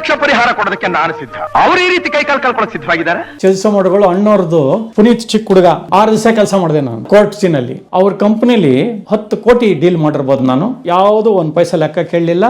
ಲಕ್ಷ ಪರಿಹಾರ ಕೊಡೋದಕ್ಕೆ ನಾನು ಸಿದ್ಧ. ಅವ್ರು ಈ ರೀತಿ ಕೈ ಕಾಲು ಕಳ್ಕೊಳ್ಳೋಕೆ ಸಿದ್ಧವಾಗಿದ್ದಾರೆ? ಕೆಲಸ ಮಾಡೋಗಳು ಅಣ್ಣವ್ರದ್ದು. ಪುನೀತ್ ಚಿಕ್ಕ ಹುಡುಗ. ಆರು ದಿವಸ ಕೆಲಸ ಮಾಡಿದೆ ನಾನು ಕೋರ್ಟ್ ಸೀನಲ್ಲಿ ಅವ್ರ ಕಂಪನಿಲಿ ಹತ್ತು ಕೋಟಿ ಡೀಲ್ ಮಾಡಿರ್ಬೋದು ನಾನು. ಯಾವುದು ಒಂದ್ ಪೈಸೆ ಲೆಕ್ಕ ಕೇಳಲಿಲ್ಲ.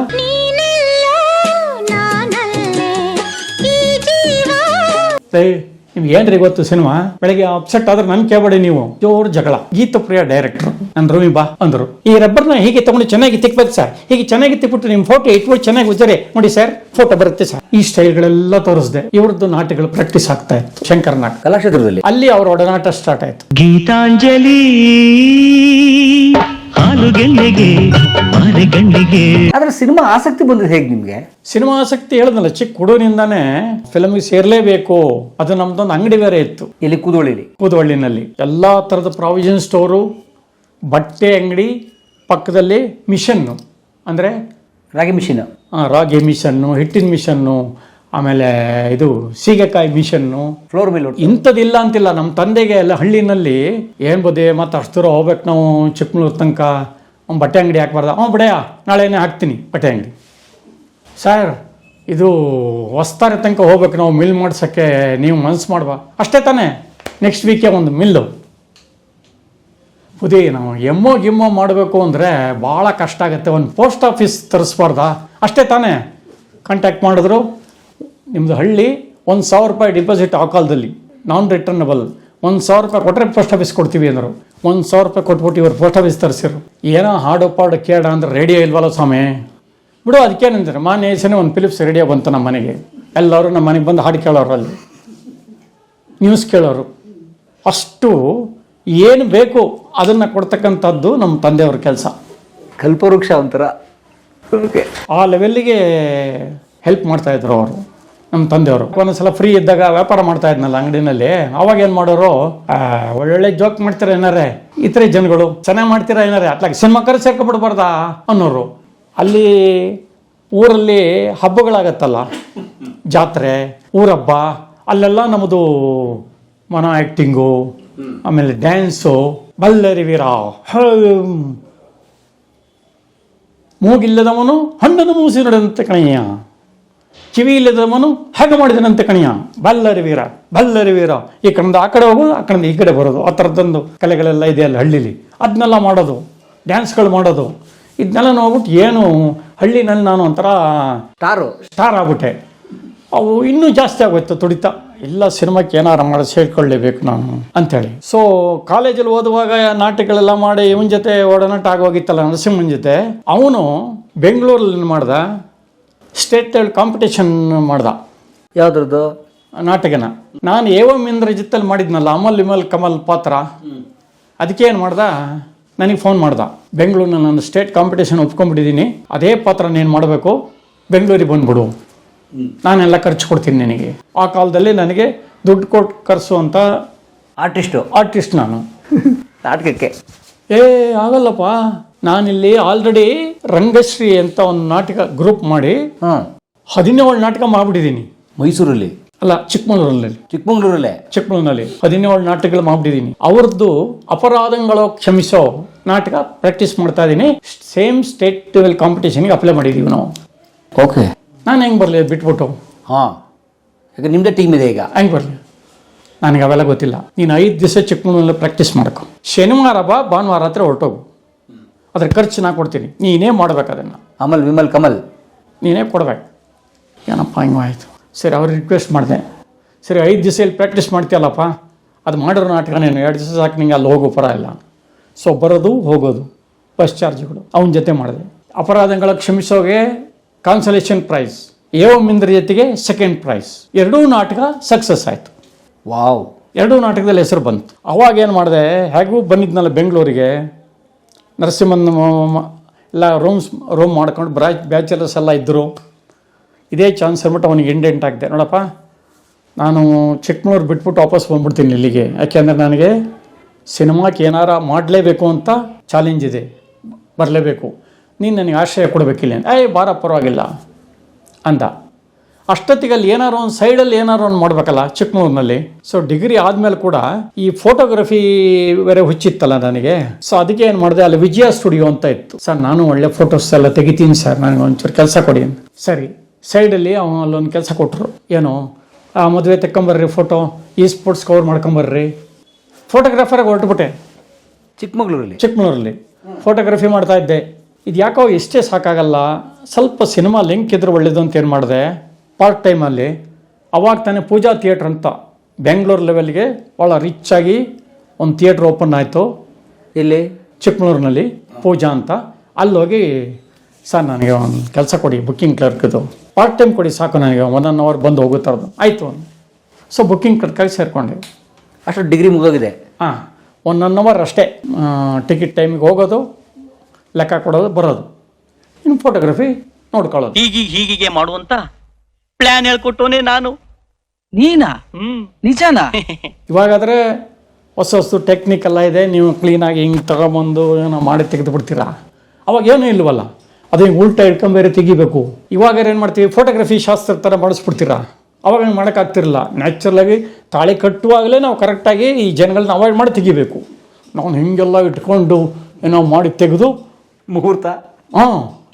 ಸರಿ. ನಿಮ್ಗೆ ಏನ್ರಿ ಗೊತ್ತು ಸಿನಿಮಾ? ಬೆಳಗ್ಗೆ ಅಪ್ಸೆಟ್ ಆದ್ರೆ ನನ್ ಕೇಳಬೇಡಿ ನೀವು. ಜೋರ್ ಜಗಳ. ಗೀತ ಪ್ರಿಯ ಡೈರೆಕ್ಟರ್ ನನ್ ರವಿ ಬಾ ಅಂದ್ರು. ಈ ರಬ್ಬರ್ನ ಹೀಗೆ ತಗೊಂಡು ಚೆನ್ನಾಗಿ ತಿಕ್ಬೇಕು ಸರ್ ಹೀಗೆ ಚೆನ್ನಾಗಿ ತಿಕ್ಬಿಟ್ಟು ನಿಮ್ ಫೋಟೋ ಇಟ್ಬಿಟ್ಟು ಚೆನ್ನಾಗಿ ಉಜ್ಜರೆ. ನೋಡಿ ಸರ್ ಫೋಟೋ ಬರುತ್ತೆ ಸರ್ ಈ ಸ್ಟೈಲ್ಗಳೆಲ್ಲ ತೋರಿಸ್ದೆ. ಇವ್ರದ್ದು ನಾಟಕಗಳು ಪ್ರಾಕ್ಟೀಸ್ ಆಗ್ತಾ ಇತ್ತು. ಶಂಕರ್ ನಾಟಕ. ಕಲಾಕ್ಷೇತ್ರದಲ್ಲಿ? ಅಲ್ಲಿ ಅವ್ರ ಒಡನಾಟ ಸ್ಟಾರ್ಟ್ ಆಯ್ತು. ಗೀತಾಂಜಲಿ ಹಾಲುಗೆಲ್ಲೆಗೆ ಮಾರೆಗಣ್ಣಿಗೆ ಆದ್ರೆ ಸಿನಿಮಾ ಆಸಕ್ತಿ ಬಂದಿದೆ ಹೇಗೆ ನಿಮ್ಗೆ? ಸಿನಿಮಾ ಆಸಕ್ತಿ ಹೇಳದಲ್ಲ ಚಿಕ್ಕ ಹುಡುಗನಿಂದಾನೇ ಫಿಲಮ್ಗೆ ಸೇರ್ಲೇಬೇಕು. ಅದು ನಮ್ದೊಂದು ಅಂಗಡಿ ಬೇರೆ ಇತ್ತು. ಇಲ್ಲಿ ಕೂದೋಳಿಲಿ ಕೂದವಳ್ಳಿನಲ್ಲಿ. ಎಲ್ಲಾ ತರದ ಪ್ರಾವಿಷನ್ ಸ್ಟೋರು ಬಟ್ಟೆ ಅಂಗಡಿ ಪಕ್ಕದಲ್ಲಿ ಮಿಷನ್ನು. ಅಂದ್ರೆ ರಾಗಿ ಮಿಷಿನ್. ರಾಗಿ ಮಿಷನ್ನು ಹಿಟ್ಟಿನ ಮಿಷನ್ನು ಆಮೇಲೆ ಇದು ಸೀಗೆಕಾಯಿ ಮಿಷನ್ನು. ಫ್ಲೋರ್ ಮಿಲ್ ಇಂಥದ್ದಿಲ್ಲ ಅಂತಿಲ್ಲ. ನಮ್ಮ ತಂದೆಗೆ ಎಲ್ಲ ಹಳ್ಳಿನಲ್ಲಿ ಏನು ಬೋದೆ ಮತ್ತು ಅಷ್ಟು ದೂರ ಹೋಗ್ಬೇಕು ನಾವು ಚಿಕ್ಕಮಗಳೂರು ತನಕ. ಅವ್ನು ಬಟ್ಟೆ ಅಂಗಡಿ ಹಾಕ್ಬಾರ್ದ ಅವ್ನು ಬಿಡೆಯ ನಾಳೆನೇ ಹಾಕ್ತೀನಿ ಬಟ್ಟೆ ಅಂಗಡಿ. ಸರ್ ಇದು ಹೊಸ್ತಾರೆ ತನಕ ಹೋಗ್ಬೇಕು ನಾವು ಮಿಲ್ ಮಾಡ್ಸೋಕ್ಕೆ. ನೀವು ಮನ್ಸು ಮಾಡುವ ಅಷ್ಟೇ ತಾನೇ. ನೆಕ್ಸ್ಟ್ ವೀಕೆ ಒಂದು ಮಿಲ್ಲು ಬುದಿ ನಾವು ಎಮ್ಮೋ ಗಿಮ್ಮೋ ಮಾಡಬೇಕು ಅಂದರೆ ಭಾಳ ಕಷ್ಟ ಆಗುತ್ತೆ. ಒಂದು ಪೋಸ್ಟ್ ಆಫೀಸ್ ತರಿಸ್ಬಾರ್ದಾ? ಅಷ್ಟೇ ತಾನೇ. ಕಾಂಟ್ಯಾಕ್ಟ್ ಮಾಡಿದ್ರು? ನಿಮ್ಮದು ಹಳ್ಳಿ ಒಂದು ಸಾವಿರ ರೂಪಾಯಿ ಡಿಪಾಸಿಟ್ ಆ ಕಾಲದಲ್ಲಿ ನಾನ್ ರಿಟರ್ನಬಲ್ ಒಂದು ಸಾವಿರ ರೂಪಾಯಿ ಕೊಟ್ಟರೆ ಪೋಸ್ಟ್ ಆಫೀಸ್ ಕೊಡ್ತೀವಿ ಅಂದರು. ಒಂದು ಸಾವಿರ ರೂಪಾಯಿ ಕೊಟ್ಬಿಟ್ಟು ಇವರು ಪೋಸ್ಟ್ ಆಫೀಸ್ ತರಿಸಿರು. ಏನೋ ಹಾಡು ಪಾಡು ಕೇಳ ಅಂದ್ರೆ ರೇಡಿಯೋ ಇಲ್ವಲ್ಲ ಸ್ವಾಮಿ? ಬಿಡು ಅದಕ್ಕೇನಂತಾರೆ ಮಾನ್ಯ ಹೆಸನೇ ಒಂದು ಫಿಲಿಪ್ಸ್ ರೇಡಿಯೋ ಬಂತು ನಮ್ಮ ಮನೆಗೆ. ಎಲ್ಲರೂ ನಮ್ಮ ಮನೆಗೆ ಬಂದು ಹಾಡು ಕೇಳೋರು ಅಲ್ಲಿ. ನ್ಯೂಸ್ ಕೇಳೋರು. ಅಷ್ಟು ಏನು ಬೇಕು ಅದನ್ನು ಕೊಡ್ತಕ್ಕಂಥದ್ದು ನಮ್ಮ ತಂದೆಯವ್ರ ಕೆಲಸ. ಕಲ್ಪವೃಕ್ಷ ಒಂಥರ. ಓಕೆ ಆ ಲೆವೆಲ್ಲಿಗೆ ಹೆಲ್ಪ್ ಮಾಡ್ತಾಯಿದ್ರು ಅವರು. ನಮ್ಮ ತಂದೆಯವರು. ಒಂದೊಂದ್ಸಲ ಫ್ರೀ ಇದ್ದಾಗ ವ್ಯಾಪಾರ ಮಾಡ್ತಾ ಇದ್ನಲ್ಲ ಅಂಗಡಿನಲ್ಲಿ. ಅವಾಗ ಏನು ಮಾಡೋರು ಒಳ್ಳೊಳ್ಳೆ ಜೋಕ್ ಮಾಡ್ತೀರಾ ಏನಾರೆ? ಇತರೆ ಜನಗಳು ಚೆನ್ನಾಗಿ ಮಾಡ್ತೀರಾ ಏನಾರೆ? ಅತ್ಲಾಗ ಸಿನಿಮಾಕರು ಸೇರ್ಕೊಬಿಡ್ಬಾರ್ದಾ? ಅನ್ನೋರು. ಅಲ್ಲಿ ಊರಲ್ಲಿ ಹಬ್ಬಗಳಾಗತ್ತಲ್ಲ. ಜಾತ್ರೆ, ಊರಬ್ಬ, ಅಲ್ಲೆಲ್ಲ ನಮ್ಮದು ಮನ ಆ್ಯಕ್ಟಿಂಗು ಆಮೇಲೆ ಡ್ಯಾನ್ಸು ಬಲ್ಲರಿ ವೀರ ಮೂಗಿಲ್ಲದವನು ಹಣ್ಣನ್ನು ಮೂಸಿ ನಡೆದಂತೆ ಕಣಯ್ಯ. ಕಿವಿ ಇಲ್ಲದವನು ಹಾಗೆ ಮಾಡಿದನಂತೆ ಕಣಿಯ. ಬಲ್ಲರಿ ವೀರ ಬಲ್ಲರಿ ವೀರ. ಈ ಕಡೆಯಿಂದ ಆ ಕಡೆ ಹೋಗೋದು ಆ ಕಡೆಯಿಂದ ಈ ಕಡೆ ಬರೋದು. ಆ ಥರದ್ದೊಂದು ಕಲೆಗಳೆಲ್ಲ ಇದೆ ಅಲ್ಲಿ ಹಳ್ಳಿಲಿ. ಅದನ್ನೆಲ್ಲ ಮಾಡೋದು ಡ್ಯಾನ್ಸ್ಗಳು ಮಾಡೋದು. ಇದನ್ನೆಲ್ಲ ನೋಡ್ಬಿಟ್ಟು ಏನು ಹಳ್ಳಿನಲ್ಲಿ ನಾನು ಒಂಥರ ಸ್ಟಾರು. ಸ್ಟಾರ್ ಆಗ್ಬಿಟ್ಟೆ. ಅವು ಇನ್ನೂ ಜಾಸ್ತಿ ಆಗೋಯ್ತು ತುಡಿತ. ಇಲ್ಲ ಸಿನಿಮಾಕ್ಕೆ ಏನಾರು ಮಾಡಿ ಸೇರ್ಕೊಳ್ಳೇಬೇಕು ನಾನು ಅಂಥೇಳಿ. ಸೊ ಕಾಲೇಜಲ್ಲಿ ಓದುವಾಗ ನಾಟಕಗಳೆಲ್ಲ ಮಾಡಿ ಇವನ ಜೊತೆ ಒಡನಾಟ ಆಗೋಗಿತ್ತಲ್ಲ ನರಸಿಂಹನ ಜೊತೆ. ಅವನು ಬೆಂಗಳೂರಲ್ಲಿ ಮಾಡ್ದ. ಸ್ಟೇಟ್ ಕಾಂಪಿಟೇಷನ್ ಮಾಡ್ದ. ಯಾವ್ದ್ರದ್ದು? ನಾಟಕನ. ನಾನು ಏವಂ ಇಂದ್ರಜಿತ್ತಲ್ಲಿ ಮಾಡಿದ್ನಲ್ಲ ಅಮಲ್ ವಿಮಲ್ ಕಮಲ್ ಪಾತ್ರ. ಅದಕ್ಕೆ ಏನು ಮಾಡ್ದ? ನನಗೆ ಫೋನ್ ಮಾಡ್ದ. ಬೆಂಗಳೂರಿನ ನಾನು ಸ್ಟೇಟ್ ಕಾಂಪಿಟೇಷನ್ ಒಪ್ಕೊಂಡ್ಬಿಟ್ಟಿದ್ದೀನಿ ಅದೇ ಪಾತ್ರ ನೀನು ಮಾಡಬೇಕು ಬೆಂಗಳೂರಿಗೆ ಬಂದ್ಬಿಡು. ನಾನೆಲ್ಲ ಖರ್ಚು ಕೊಡ್ತೀನಿ ನಿನಗೆ. ಆ ಕಾಲದಲ್ಲಿ ನನಗೆ ದುಡ್ಡು ಕೊಟ್ಟು ಕರೆಸುವಂಥ ಆರ್ಟಿಸ್ಟು ಆರ್ಟಿಸ್ಟ್ ನಾನು. ನಾಟಕಕ್ಕೆ. ಏ ಆಗಲ್ಲಪ್ಪ. ನಾನಿಲ್ಲಿ ಆಲ್ರೆಡಿ ರಂಗಶ್ರೀ ಅಂತ ಒಂದು ನಾಟಕ ಗ್ರೂಪ್ ಮಾಡಿ ಹಾಂ. ಹದಿನೇಳು ನಾಟಕ ಮಾಡಿಬಿಟ್ಟಿದ್ದೀನಿ. ಮೈಸೂರಲ್ಲಿ? ಅಲ್ಲ ಚಿಕ್ಕಮಂಗ್ಳೂರಲ್ಲಿ. ಚಿಕ್ಕಮಂಗ್ಳೂರಲ್ಲೇ? ಚಿಕ್ಕಮಗಳೂರಿನಲ್ಲಿ ಹದಿನೇಳು ನಾಟಕಗಳು ಮಾಡ್ಬಿಟ್ಟಿದ್ದೀನಿ. ಅವ್ರದ್ದು ಅಪರಾಧಗಳು ಕ್ಷಮಿಸೋ ನಾಟಕ ಪ್ರಾಕ್ಟೀಸ್ ಮಾಡ್ತಾ ಇದ್ದೀನಿ. ಸೇಮ್ ಸ್ಟೇಟ್ ಲೆವೆಲ್ ಕಾಂಪಿಟೇಷನ್ಗೆ ಅಪ್ಲೈ ಮಾಡಿದ್ದೀವಿ ನಾವು. ಓಕೆ ನಾನು ಹೆಂಗೆ ಬರಲಿ ಬಿಟ್ಬಿಟ್ಟು? ಹಾಂ. ಈಗ ನಿಮ್ಮದೇ ಟೀಮ್ ಇದೆ ಈಗ? ಹೆಂಗೆ ಬರಲಿ? ನನಗೆ ಅವೆಲ್ಲ ಗೊತ್ತಿಲ್ಲ. ನೀನು ಐದು ದಿವಸ ಚಿಕ್ಕಮಗಳೂರಲ್ಲಿ ಪ್ರಾಕ್ಟೀಸ್ ಮಾಡ್ಕೊ. ಶನಿವಾರ ಬಾ ಭಾನುವಾರ ಹತ್ರ ಹೊರಟೋಗು. ಅದ್ರ ಖರ್ಚು ನಾ ಕೊಡ್ತೀನಿ. ನೀನೇ ಮಾಡ್ಬೇಕು ಅದನ್ನು. ಅಮಲ್ ವಿಮಲ್ ಕಮಲ್. ನೀನೇ ಕೊಡ್ಬೇಕು. ಏನಪ್ಪ ಹಿಂಗೆ ಆಯಿತು? ಸರಿ ಅವ್ರಿಗೆ ರಿಕ್ವೆಸ್ಟ್ ಮಾಡಿದೆ. ಸರಿ ಐದು ದಿವಸ ಇಲ್ಲಿ ಪ್ರಾಕ್ಟೀಸ್ ಮಾಡ್ತೀಯಲ್ಲಪ್ಪ? ಅದು ಮಾಡಿರೋ ನಾಟಕ ನೀನು. ಎರಡು ದಿವಸ ಸಾಕು ನಿಂಗೆ ಅಲ್ಲಿ ಹೋಗೋ ಪರ ಇಲ್ಲ. ಸೊ ಬರೋದು ಹೋಗೋದು. ಬಸ್ ಚಾರ್ಜ್ಗಳು ಅವನ ಜೊತೆ ಮಾಡಿದೆ. ಅಪರಾಧಗಳ ಕ್ಷಮಿಸೋಗೆ ಕಾನ್ಸಲೇಷನ್ ಪ್ರೈಸ್ ಏವಂ ಇಂದ್ರ ಜೊತೆಗೆ ಸೆಕೆಂಡ್ ಪ್ರೈಸ್ ಎರಡೂ ನಾಟಕ ಸಕ್ಸಸ್ ಆಯಿತು. ವಾವ್. ಎರಡೂ ನಾಟಕದಲ್ಲಿ ಹೆಸರು ಬಂತು. ಅವಾಗ ಏನು ಮಾಡಿದೆ? ಹೇಗೂ ಬಂದಿದ್ನಲ್ಲ ಬೆಂಗಳೂರಿಗೆ. ನರಸಿಂಹನ್ ಎಲ್ಲ ರೂಮ್ಸ್ ರೂಮ್ ಮಾಡ್ಕೊಂಡು ಬ್ರಾ ಬ್ಯಾಚುಲರ್ಸ್ ಎಲ್ಲ ಇದ್ದರು ಇದೇ ಚಾನ್ಸ್ ಅಂದ್ಬಿಟ್ಟು ಅವನಿಗೆ ಇಂಡೆಂಟ್ ಆಗಿದೆ. ನೋಡಪ್ಪ, ನಾನು ಚಿಕ್ಕಮಗಳೂರು ಬಿಟ್ಬಿಟ್ಟು ವಾಪಸ್ ಬಂದ್ಬಿಡ್ತೀನಿ ಇಲ್ಲಿಗೆ. ಯಾಕೆಂದರೆ ನನಗೆ ಸಿನಿಮಾಕ್ಕೆ ಏನಾರ ಮಾಡಲೇಬೇಕು ಅಂತ ಚಾಲೆಂಜ್ ಇದೆ. ಬರಲೇಬೇಕು. ನೀನು ನನಗೆ ಆಶ್ರಯ ಕೊಡಬೇಕಿಲ್ಲ. ಏಯ್, ಬಾರ, ಪರವಾಗಿಲ್ಲ ಅಂದ ಅಷ್ಟೊತ್ತಿಗೆ ಅಲ್ಲಿ ಏನಾರು ಒಂದು ಸೈಡಲ್ಲಿ ಏನಾರು ಒಂದು ಮಾಡಬೇಕಲ್ಲ ಚಿಕ್ಕಮಗಳೂರಿನಲ್ಲಿ ಸೊ ಡಿಗ್ರಿ ಆದಮೇಲೆ ಕೂಡ ಈ ಫೋಟೋಗ್ರಫಿ ಬೇರೆ ಹುಚ್ಚಿತ್ತಲ್ಲ ನನಗೆ. ಸೊ ಅದಕ್ಕೆ ಏನು ಮಾಡಿದೆ ಅಲ್ಲಿ ವಿಜಯ ಸ್ಟುಡಿಯೋ ಅಂತ ಇತ್ತು. ಸರ್ ನಾನು ಒಳ್ಳೆ ಫೋಟೋಸ್ ಎಲ್ಲ ತೆಗಿತೀನಿ ಸರ್ ನನಗೆ ಒಂಚೂರು ಕೆಲಸ ಕೊಡಿ ಅಂತ. ಸರಿ ಸೈಡಲ್ಲಿ ಅವನು ಅಲ್ಲೊಂದು ಕೆಲಸ ಕೊಟ್ಟರು ಏನು ಆ ಮದುವೆ ತೆಕ್ಕೊಂಬರ್ರಿ ಫೋಟೋ ಈ ಸ್ಪೋರ್ಟ್ಸ್ ಕವರ್ ಮಾಡ್ಕೊಂಬರ್ರಿ. ಫೋಟೋಗ್ರಾಫರಾಗಿ ಹೊರಟ್ಬಿಟ್ಟೆ. ಚಿಕ್ಕಮಗಳೂರಲ್ಲಿ ಚಿಕ್ಕಮಗಳೂರಲ್ಲಿ ಫೋಟೋಗ್ರಫಿ ಮಾಡ್ತಾ ಇದ್ದೆ. ಇದು ಯಾಕೋ ಎಷ್ಟೇ ಸಾಕಾಗಲ್ಲ ಸ್ವಲ್ಪ ಸಿನಿಮಾ ಲಿಂಕ್ ಇದ್ರೆ ಒಳ್ಳೇದು ಅಂತ ಏನು ಮಾಡಿದೆ? ಪಾರ್ಟ್ ಟೈಮಲ್ಲಿ ಅವಾಗ ತಾನೇ ಪೂಜಾ ಥಿಯೇಟ್ರ್ ಅಂತ ಬೆಂಗಳೂರು ಲೆವೆಲ್ಗೆ ಭಾಳ ರಿಚ್ ಆಗಿ ಒಂದು ಥಿಯೇಟ್ರ್ ಓಪನ್ ಆಯಿತು. ಇಲ್ಲಿ ಚಿಕ್ಕಮಗಳೂರಿನಲ್ಲಿ ಪೂಜಾ ಅಂತ. ಅಲ್ಲೋಗಿ ಸರ್ ನನಗೆ ಒಂದು ಕೆಲಸ ಕೊಡಿ ಬುಕ್ಕಿಂಗ್ ಕ್ಲರ್ಕ್ದು ಪಾರ್ಟ್ ಟೈಮ್ ಕೊಡಿ ಸಾಕು ನನಗೆ ಒನ್ ಒನ್ ಅವರ್ ಬಂದು ಹೋಗುತ್ತಾರದು ಆಯಿತು. ಸೊ ಬುಕ್ಕಿಂಗ್ ಕ್ಲರ್ಕಾಗಿ ಸೇರಿಕೊಂಡೆ. ಅಷ್ಟು ಡಿಗ್ರಿ ಮುಗೋಗಿದೆ ಹಾಂ ಒನ್ ಒನ್ ಅವರ್ ಅಷ್ಟೇ ಟಿಕೆಟ್ ಟೈಮಿಗೆ ಹೋಗೋದು ಲೆಕ್ಕ ಕೊಡೋದು ಬರೋದು. ಇನ್ನು ಫೋಟೋಗ್ರಫಿ ನೋಡ್ಕೊಳ್ಳೋದು. ಹೀಗೆ ಹೀಗೆ ಮಾಡುವಂತ ಪ್ಲಾನ್ ಹೇಳ್ಕೊಟ್ಟೋನೆ ನಾನು. ನೀನಾ? ಹ್ಮ್. ನಿಜನಾ? ಇವಾಗಾದರೆ ಹೊಸ ಹೊಸ ಟೆಕ್ನಿಕ್ ಎಲ್ಲ ಇದೆ ನೀವು ಕ್ಲೀನಾಗಿ ಹಿಂಗೆ ತಗೊಂಬಂದು ಏನೋ ಮಾಡಿ ತೆಗೆದು ಬಿಡ್ತೀರಾ ಅವಾಗ ಏನೂ ಇಲ್ವಲ್ಲ? ಅದು ಹಿಂಗೆ ಉಲ್ಟಾ ಇಟ್ಕೊಂಡ್ ಬೇರೆ ತೆಗಿಬೇಕು. ಇವಾಗ ಏನು ಮಾಡ್ತೀವಿ? ಫೋಟೋಗ್ರಫಿ ಶಾಸ್ತ್ರ ಥರ ಮಾಡಿಸ್ಬಿಡ್ತೀರಾ? ಅವಾಗ ಹಂಗೆ ಮಾಡೋಕ್ಕಾಗ್ತಿರಲ್ಲ ನ್ಯಾಚುರಲಾಗಿ ತಾಳಿ ಕಟ್ಟುವಾಗಲೇ ನಾವು ಕರೆಕ್ಟಾಗಿ ಈ ಜನಗಳನ್ನ ಅವಾಯ್ಡ್ ಮಾಡಿ ತೆಗಿಬೇಕು. ನಾವು ಹಿಂಗೆಲ್ಲ ಇಟ್ಕೊಂಡು ಏನೋ ಮಾಡಿ ತೆಗೆದು ಮುಹೂರ್ತ. ಹಾಂ.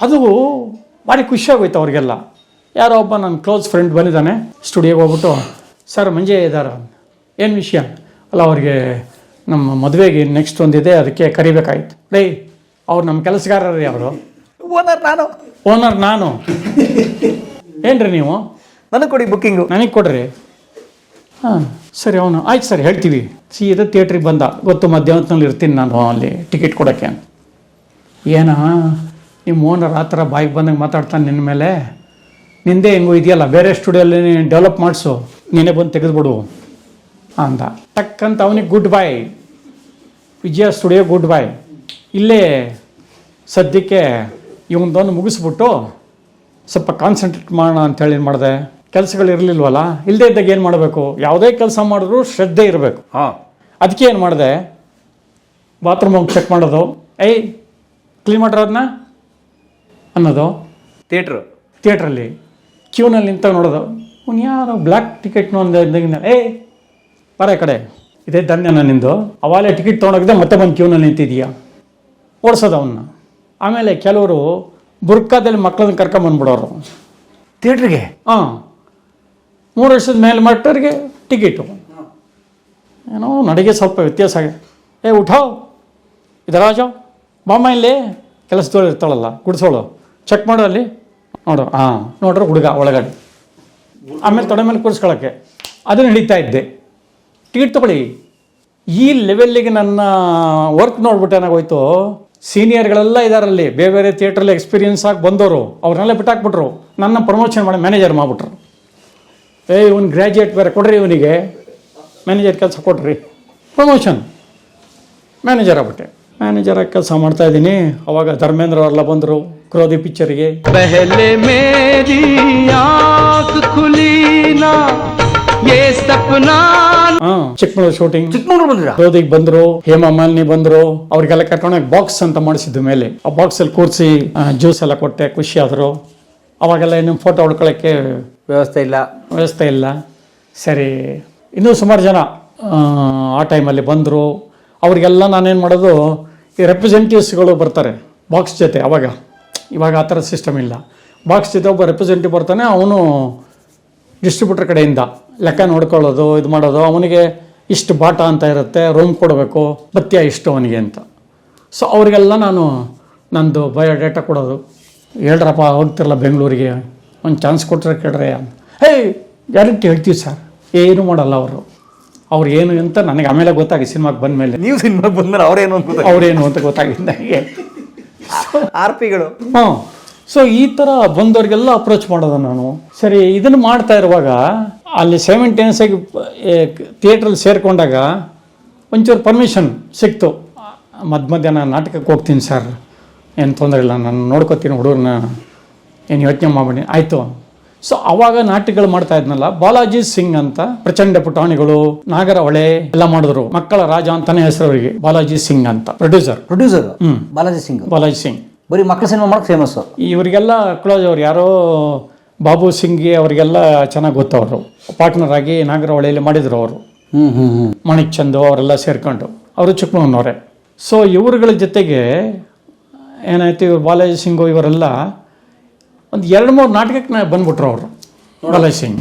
ಅದು ಭಾರಿ ಖುಷಿ ಆಗೋಯ್ತು ಅವ್ರಿಗೆಲ್ಲ. ಯಾರೋ ಒಬ್ಬ ನನ್ನ ಕ್ಲೋಸ್ ಫ್ರೆಂಡ್ ಬಂದಿದ್ದಾನೆ ಸ್ಟುಡಿಯೋಗೆ ಹೋಗ್ಬಿಟ್ಟು ಸರ್ ಮಂಜೆ ಇದ್ದಾರ ಏನು ವಿಷಯ? ಅಲ್ಲ ಅವ್ರಿಗೆ ನಮ್ಮ ಮದುವೆಗೆ ನೆಕ್ಸ್ಟ್ ಒಂದಿದೆ ಅದಕ್ಕೆ ಕರಿಬೇಕಾಯ್ತು. ರೈ ಅವ್ರು ನಮ್ಮ ಕೆಲಸಗಾರರೇ ಅವರು. ಓನರ್ ನಾನು. ಓನರ್ ನಾನು. ಏನ್ರಿ ನೀವು? ನನಗೆ ಕೊಡಿ ಬುಕ್ಕಿಂಗು ನನಗೆ ಕೊಡ್ರಿ. ಹಾಂ ಸರಿ ಅವನು. ಆಯ್ತು ಸರ್ ಹೇಳ್ತೀವಿ. ಸಿ ಸೀದಾ ಥಿಯೇಟ್ರಿಗೆ ಬಂದ. ಗೊತ್ತು ಮಧ್ಯಾಹ್ನದಲ್ಲಿ ಇರ್ತೀನಿ ನಾನು ಅಲ್ಲಿ ಟಿಕೆಟ್ ಕೊಡೋಕ್ಕೆ. ಏನ? ನಿಮ್ಮ ಓನರ್ ಆ ಥರ ಬಾಯಿಗೆ ಬಂದಂಗೆ ಮಾತಾಡ್ತಾನೆ ನಿನ್ನ ಮೇಲೆ? ನಿಂದೇ ಹೆಂಗೋ ಇದೆಯಲ್ಲ ಬೇರೆ ಸ್ಟುಡಿಯೋಲ್ಲಿ ಡೆವಲಪ್ ಮಾಡಿಸು ನೀನೇ ಬಂದು ತೆಗೆದುಬಿಡು ಅಂದ ಟಕ್ಕಂತ ಅವನಿಗೆ good boy Vijaya studio good boy ಇಲ್ಲೇ ಸದ್ಯಕ್ಕೆ ಇವನದೊಂದು ಮುಗಿಸ್ಬಿಟ್ಟು ಸ್ವಲ್ಪ ಕಾನ್ಸಂಟ್ರೇಟ್ ಮಾಡೋಣ ಅಂತೇಳಿ ಏನು ಮಾಡಿದೆ? ಕೆಲಸಗಳು ಇರಲಿಲ್ವಲ್ಲ ಇಲ್ಲದೇ ಇದ್ದಾಗ ಏನು ಮಾಡಬೇಕು? ಯಾವುದೇ ಕೆಲಸ ಮಾಡಿದ್ರು ಶ್ರದ್ಧೆ ಇರಬೇಕು. ಹಾಂ. ಅದಕ್ಕೆ ಏನು ಮಾಡಿದೆ? ಬಾತ್ರೂಮ್ ಹೋಗಿ ಚೆಕ್ ಮಾಡೋದು. ಏಯ್ ಕ್ಲೀನ್ ಮಾಡಿರೋದನ್ನ ಅನ್ನೋದು. ಥಿಯೇಟ್ರು. ಥಿಯೇಟ್ರಲ್ಲಿ. ಕ್ಯೂನಲ್ಲಿ ನಿಂತ ನೋಡೋದು. ಅವ್ನು ಯಾರೋ ಬ್ಲ್ಯಾಕ್ ಟಿಕೆಟ್ನು ಅಂದ ಏ ಬರ ಕಡೆ ಇದೇ ಧನ್ಯನ ನಿಂದು. ಅವಾಗಲೇ ಟಿಕೆಟ್ ತೊಗೊಂಡೋಗಿದೆ ಮತ್ತೆ ಬಂದು ಕ್ಯೂನಲ್ಲಿ ನಿಂತಿದೀಯಾ ಓಡಿಸೋದು ಅವನ್ನ ಆಮೇಲೆ ಕೆಲವರು ಬುರ್ಕಾದಲ್ಲಿ ಮಕ್ಕಳನ್ನ ಕರ್ಕೊಂಬಂದ್ಬಿಡೋರು ಥಿಯೇಟ್ರಿಗೆ? ಹಾಂ. ಮೂರು ವರ್ಷದ ಮೇಲೆ ಮಟ್ಟರಿಗೆ ಟಿಕೆಟು. ಏನೋ ನಡಿಗೆ ಸ್ವಲ್ಪ ವ್ಯತ್ಯಾಸ ಆಗಿದೆ. ಏ ಉಠಾವ್ ಇದರಾಜ ಬಾಮ್ಮ ಇಲ್ಲಿ ಕೆಲಸದವ್ರು ಇರ್ತಾಳಲ್ಲ ಗುಡಿಸೋಳು. ಚೆಕ್ ಮಾಡೋ ಅಲ್ಲಿ. ನೋಡು ಹಾಂ ನೋಡ್ರೆ ಹುಡುಗ ಒಳಗಡೆ. ಆಮೇಲೆ ತೊಡೆ ಮೇಲೆ ಕೂರಿಸ್ಕೊಳ್ಳೋಕ್ಕೆ ಅದು ನಡೀತಾ ಇದ್ದೆ. ಟಿಕೆಟ್ ತಗೊಳ್ಳಿ. ಈ ಲೆವೆಲ್ಲಿಗೆ ನನ್ನ ವರ್ಕ್ ನೋಡ್ಬಿಟ್ಟು ಏನಾಗೋಯ್ತು ಸೀನಿಯರ್ಗಳೆಲ್ಲ ಇದಾರಲ್ಲಿ, ಬೇರೆ ಬೇರೆ ಥಿಯೇಟ್ರಲ್ಲಿ ಎಕ್ಸ್ಪೀರಿಯನ್ಸ್ ಆಗಿ ಬಂದವರು ಅವ್ರನ್ನೆಲ್ಲ ಬಿಟ್ಟಾಕ್ಬಿಟ್ರು. ನನ್ನ ಪ್ರಮೋಷನ್ ಮಾಡಿ ಮ್ಯಾನೇಜರ್ ಮಾಡಿಬಿಟ್ರು. ಏ, ಇವನು ಗ್ರ್ಯಾಜುಯೇಟ್ ಬೇರೆ ಕೊಡ್ರಿ ಇವನಿಗೆ. ಮ್ಯಾನೇಜರ್ ಕೆಲಸ ಕೊಡ್ರಿ. ಪ್ರಮೋಷನ್ ಮ್ಯಾನೇಜರ್ ಆಗ್ಬಿಟ್ಟೆ. ಮ್ಯಾನೇಜರ್ ಆಗಿ ಕೆಲಸ ಮಾಡ್ತಾ ಇದ್ದೀನಿ. ಅವಾಗ ಧರ್ಮೇಂದ್ರ ಅವರೆಲ್ಲ ಬಂದರು. ಕ್ರೋಧಿ ಪಿಕ್ಚರ್ಗೆ ಪಹಲೆ ಮೇರಿ ಖುಲೀನಾ ಚಿಕ್ಕಮಗಳೂರು ಶೂಟಿಂಗ್ ಚಿಕ್ಕಮಗಳೂರು ಕ್ರೋಧಿಗೆ ಬಂದ್ರು ಹೇಮಾ ಮಾಲಿನಿ ಬಂದ್ರು ಅವ್ರಿಗೆಲ್ಲ ಕರ್ಕೊಂಡೋಗಿ ಬಾಕ್ಸ್ ಅಂತ ಮಾಡಿಸಿದ್ದು ಮೇಲೆ. ಆ ಬಾಕ್ಸ್ ಅಲ್ಲಿ ಕೂರಿಸಿ ಜ್ಯೂಸ್ ಎಲ್ಲ ಕೊಟ್ಟೆ ಖುಷಿ ಆದ್ರು ಅವಾಗೆಲ್ಲ ಇನ್ನು ಫೋಟೋ ಹೊಡ್ಕೊಳಕ್ಕೆ ವ್ಯವಸ್ಥೆ ಇಲ್ಲ. ವ್ಯವಸ್ಥೆ ಇಲ್ಲ. ಸರಿ ಇನ್ನೂ ಸುಮಾರು ಜನ ಆ ಟೈಮಲ್ಲಿ ಬಂದರು. ಅವರಿಗೆಲ್ಲ ನಾನೇನು ಮಾಡೋದು ಈ ರೆಪ್ರೆಸೆಂಟೇಟಿವ್ಸ್ಗಳು ಬರ್ತಾರೆ ಬಾಕ್ಸ್ ಜೊತೆ ಅವಾಗ. ಇವಾಗ ಆ ಥರ ಸಿಸ್ಟಮ್ ಇಲ್ಲ. ಬಾಕ್ಸ್ ಜೊತೆ ಒಬ್ಬ ರೆಪ್ರೆಸೆಂಟಿವ್ ಬರ್ತಾನೆ ಅವನು ಡಿಸ್ಟ್ರಿಬ್ಯೂಟರ್ ಕಡೆಯಿಂದ ಲೆಕ್ಕ ನೋಡ್ಕೊಳ್ಳೋದು ಇದು ಮಾಡೋದು ಅವನಿಗೆ ಇಷ್ಟು ಬಾಟ ಅಂತ ಇರುತ್ತೆ ರೂಮ್ ಕೊಡಬೇಕು ಭತ್ಯ ಇಷ್ಟು ಅವನಿಗೆ ಅಂತ. ಸೊ ಅವರಿಗೆಲ್ಲ ನಾನು ನಂದು ಬಯೋಡೇಟಾ ಕೊಡೋದು. ಹೇಳ್ರಪ್ಪ ಹೋಗ್ತಿರಲ್ಲ ಬೆಂಗಳೂರಿಗೆ ಒಂದು ಚಾನ್ಸ್ ಕೊಟ್ಟರೆ ಕೇಳ್ರೆ ಹೇ ಗ್ಯಾರಂಟಿ ಹೇಳ್ತೀವಿ ಸರ್ ಏನು ಮಾಡಲ್ಲ ಅವರು. ಅವ್ರು ಏನು ಅಂತ ನನಗೆ ಆಮೇಲೆ ಗೊತ್ತಾಗಿ ಸಿನಿಮಾಗೆ ಬಂದ ಮೇಲೆ ನೀವು ಸಿನಿಮಾಗೆ ಬಂದಮೇಲೆ ಅವರೇನು ಅಂತ ಅವ್ರೇನು ಅಂತ ಗೊತ್ತಾಗಿದ್ದ ನನಗೆ. ಆರ್ ಪಿಗಳು ಹಾಂ ಸೊ ಈ ಥರ ಬಂದವ್ರಿಗೆಲ್ಲ ಅಪ್ರೋಚ್ ಮಾಡೋದು ನಾನು. ಸರಿ, ಇದನ್ನು ಮಾಡ್ತಾ ಇರುವಾಗ ಅಲ್ಲಿ ಸೈಮೆಂಟೇನಿಯಸ್ ಆಗಿ ಥಿಯೇಟ್ರಲ್ಲಿ ಸೇರಿಕೊಂಡಾಗ ಒಂಚೂರು ಪರ್ಮಿಷನ್ ಸಿಕ್ತು. ಮಧ್ಯ ಮಧ್ಯಾಹ್ನ ನಾಟಕಕ್ಕೆ ಹೋಗ್ತೀನಿ ಸರ್. ಏನು ತೊಂದರೆ ಇಲ್ಲ, ನಾನು ನೋಡ್ಕೋತೀನಿ ಹುಡುಗರನ್ನ. ಏನು ಯೋಚನೆ ಮಾಡಬೇಡಿ. ಆಯಿತು. ಸೊ ಅವಾಗ ನಾಟ್ಯಗಳು ಮಾಡ್ತಾ ಇದ್ನಲ್ಲ ಬಾಲಾಜಿ ಸಿಂಗ್ ಅಂತ ಪ್ರಚಂಡ ಪುಟಾಣಿಗಳು ನಾಗರ ಹೊಳೆ ಎಲ್ಲ ಮಾಡಿದ್ರು ಮಕ್ಕಳ ರಾಜ ಅಂತಾನೆ ಹೆಸರು ಅವರಿಗೆ ಬಾಲಾಜಿ ಸಿಂಗ್ ಅಂತ ಪ್ರೊಡ್ಯೂಸರ್ ಪ್ರೊಡ್ಯೂಸರ್. ಬಾಲಾಜಿ ಸಿಂಗ್. ಬಾಲಾಜಿ ಸಿಂಗ್. ಬರೀ ಮಕ್ಕಳ ಸಿನಿಮಾ ಮಾಡಕ್ ಫೇಮಸ್ ಇವರಿಗೆಲ್ಲ ಕ್ಲೋಸ್ ಅವ್ರು ಯಾರೋ ಬಾಬು ಸಿಂಗ್ಗೆ ಅವರಿಗೆಲ್ಲ ಚೆನ್ನಾಗಿ ಗೊತ್ತವರು. ಪಾರ್ಟ್ನರ್ ಆಗಿ ನಾಗರಹೊಳೆಯಲ್ಲಿ ಮಾಡಿದ್ರು ಅವರು. ಮಾಣಿಕ್ ಚಂದು ಅವರೆಲ್ಲ ಸೇರ್ಕೊಂಡು. ಅವರು ಚಿಕ್ಕಮಗಳೂರಿನವರೇ ಸೊ ಇವರುಗಳ ಜೊತೆಗೆ ಏನಾಯ್ತು ಇವ್ರು ಬಾಲಾಜಿ ಸಿಂಗು ಇವರೆಲ್ಲ ಒಂದು ಎರಡು ಮೂರು ನಾಟಕಕ್ಕೆ ನಾ ಬಂದ್ಬಿಟ್ರು ಅವರು. ಬಾಲಾಜಿ ಸಿಂಗ್.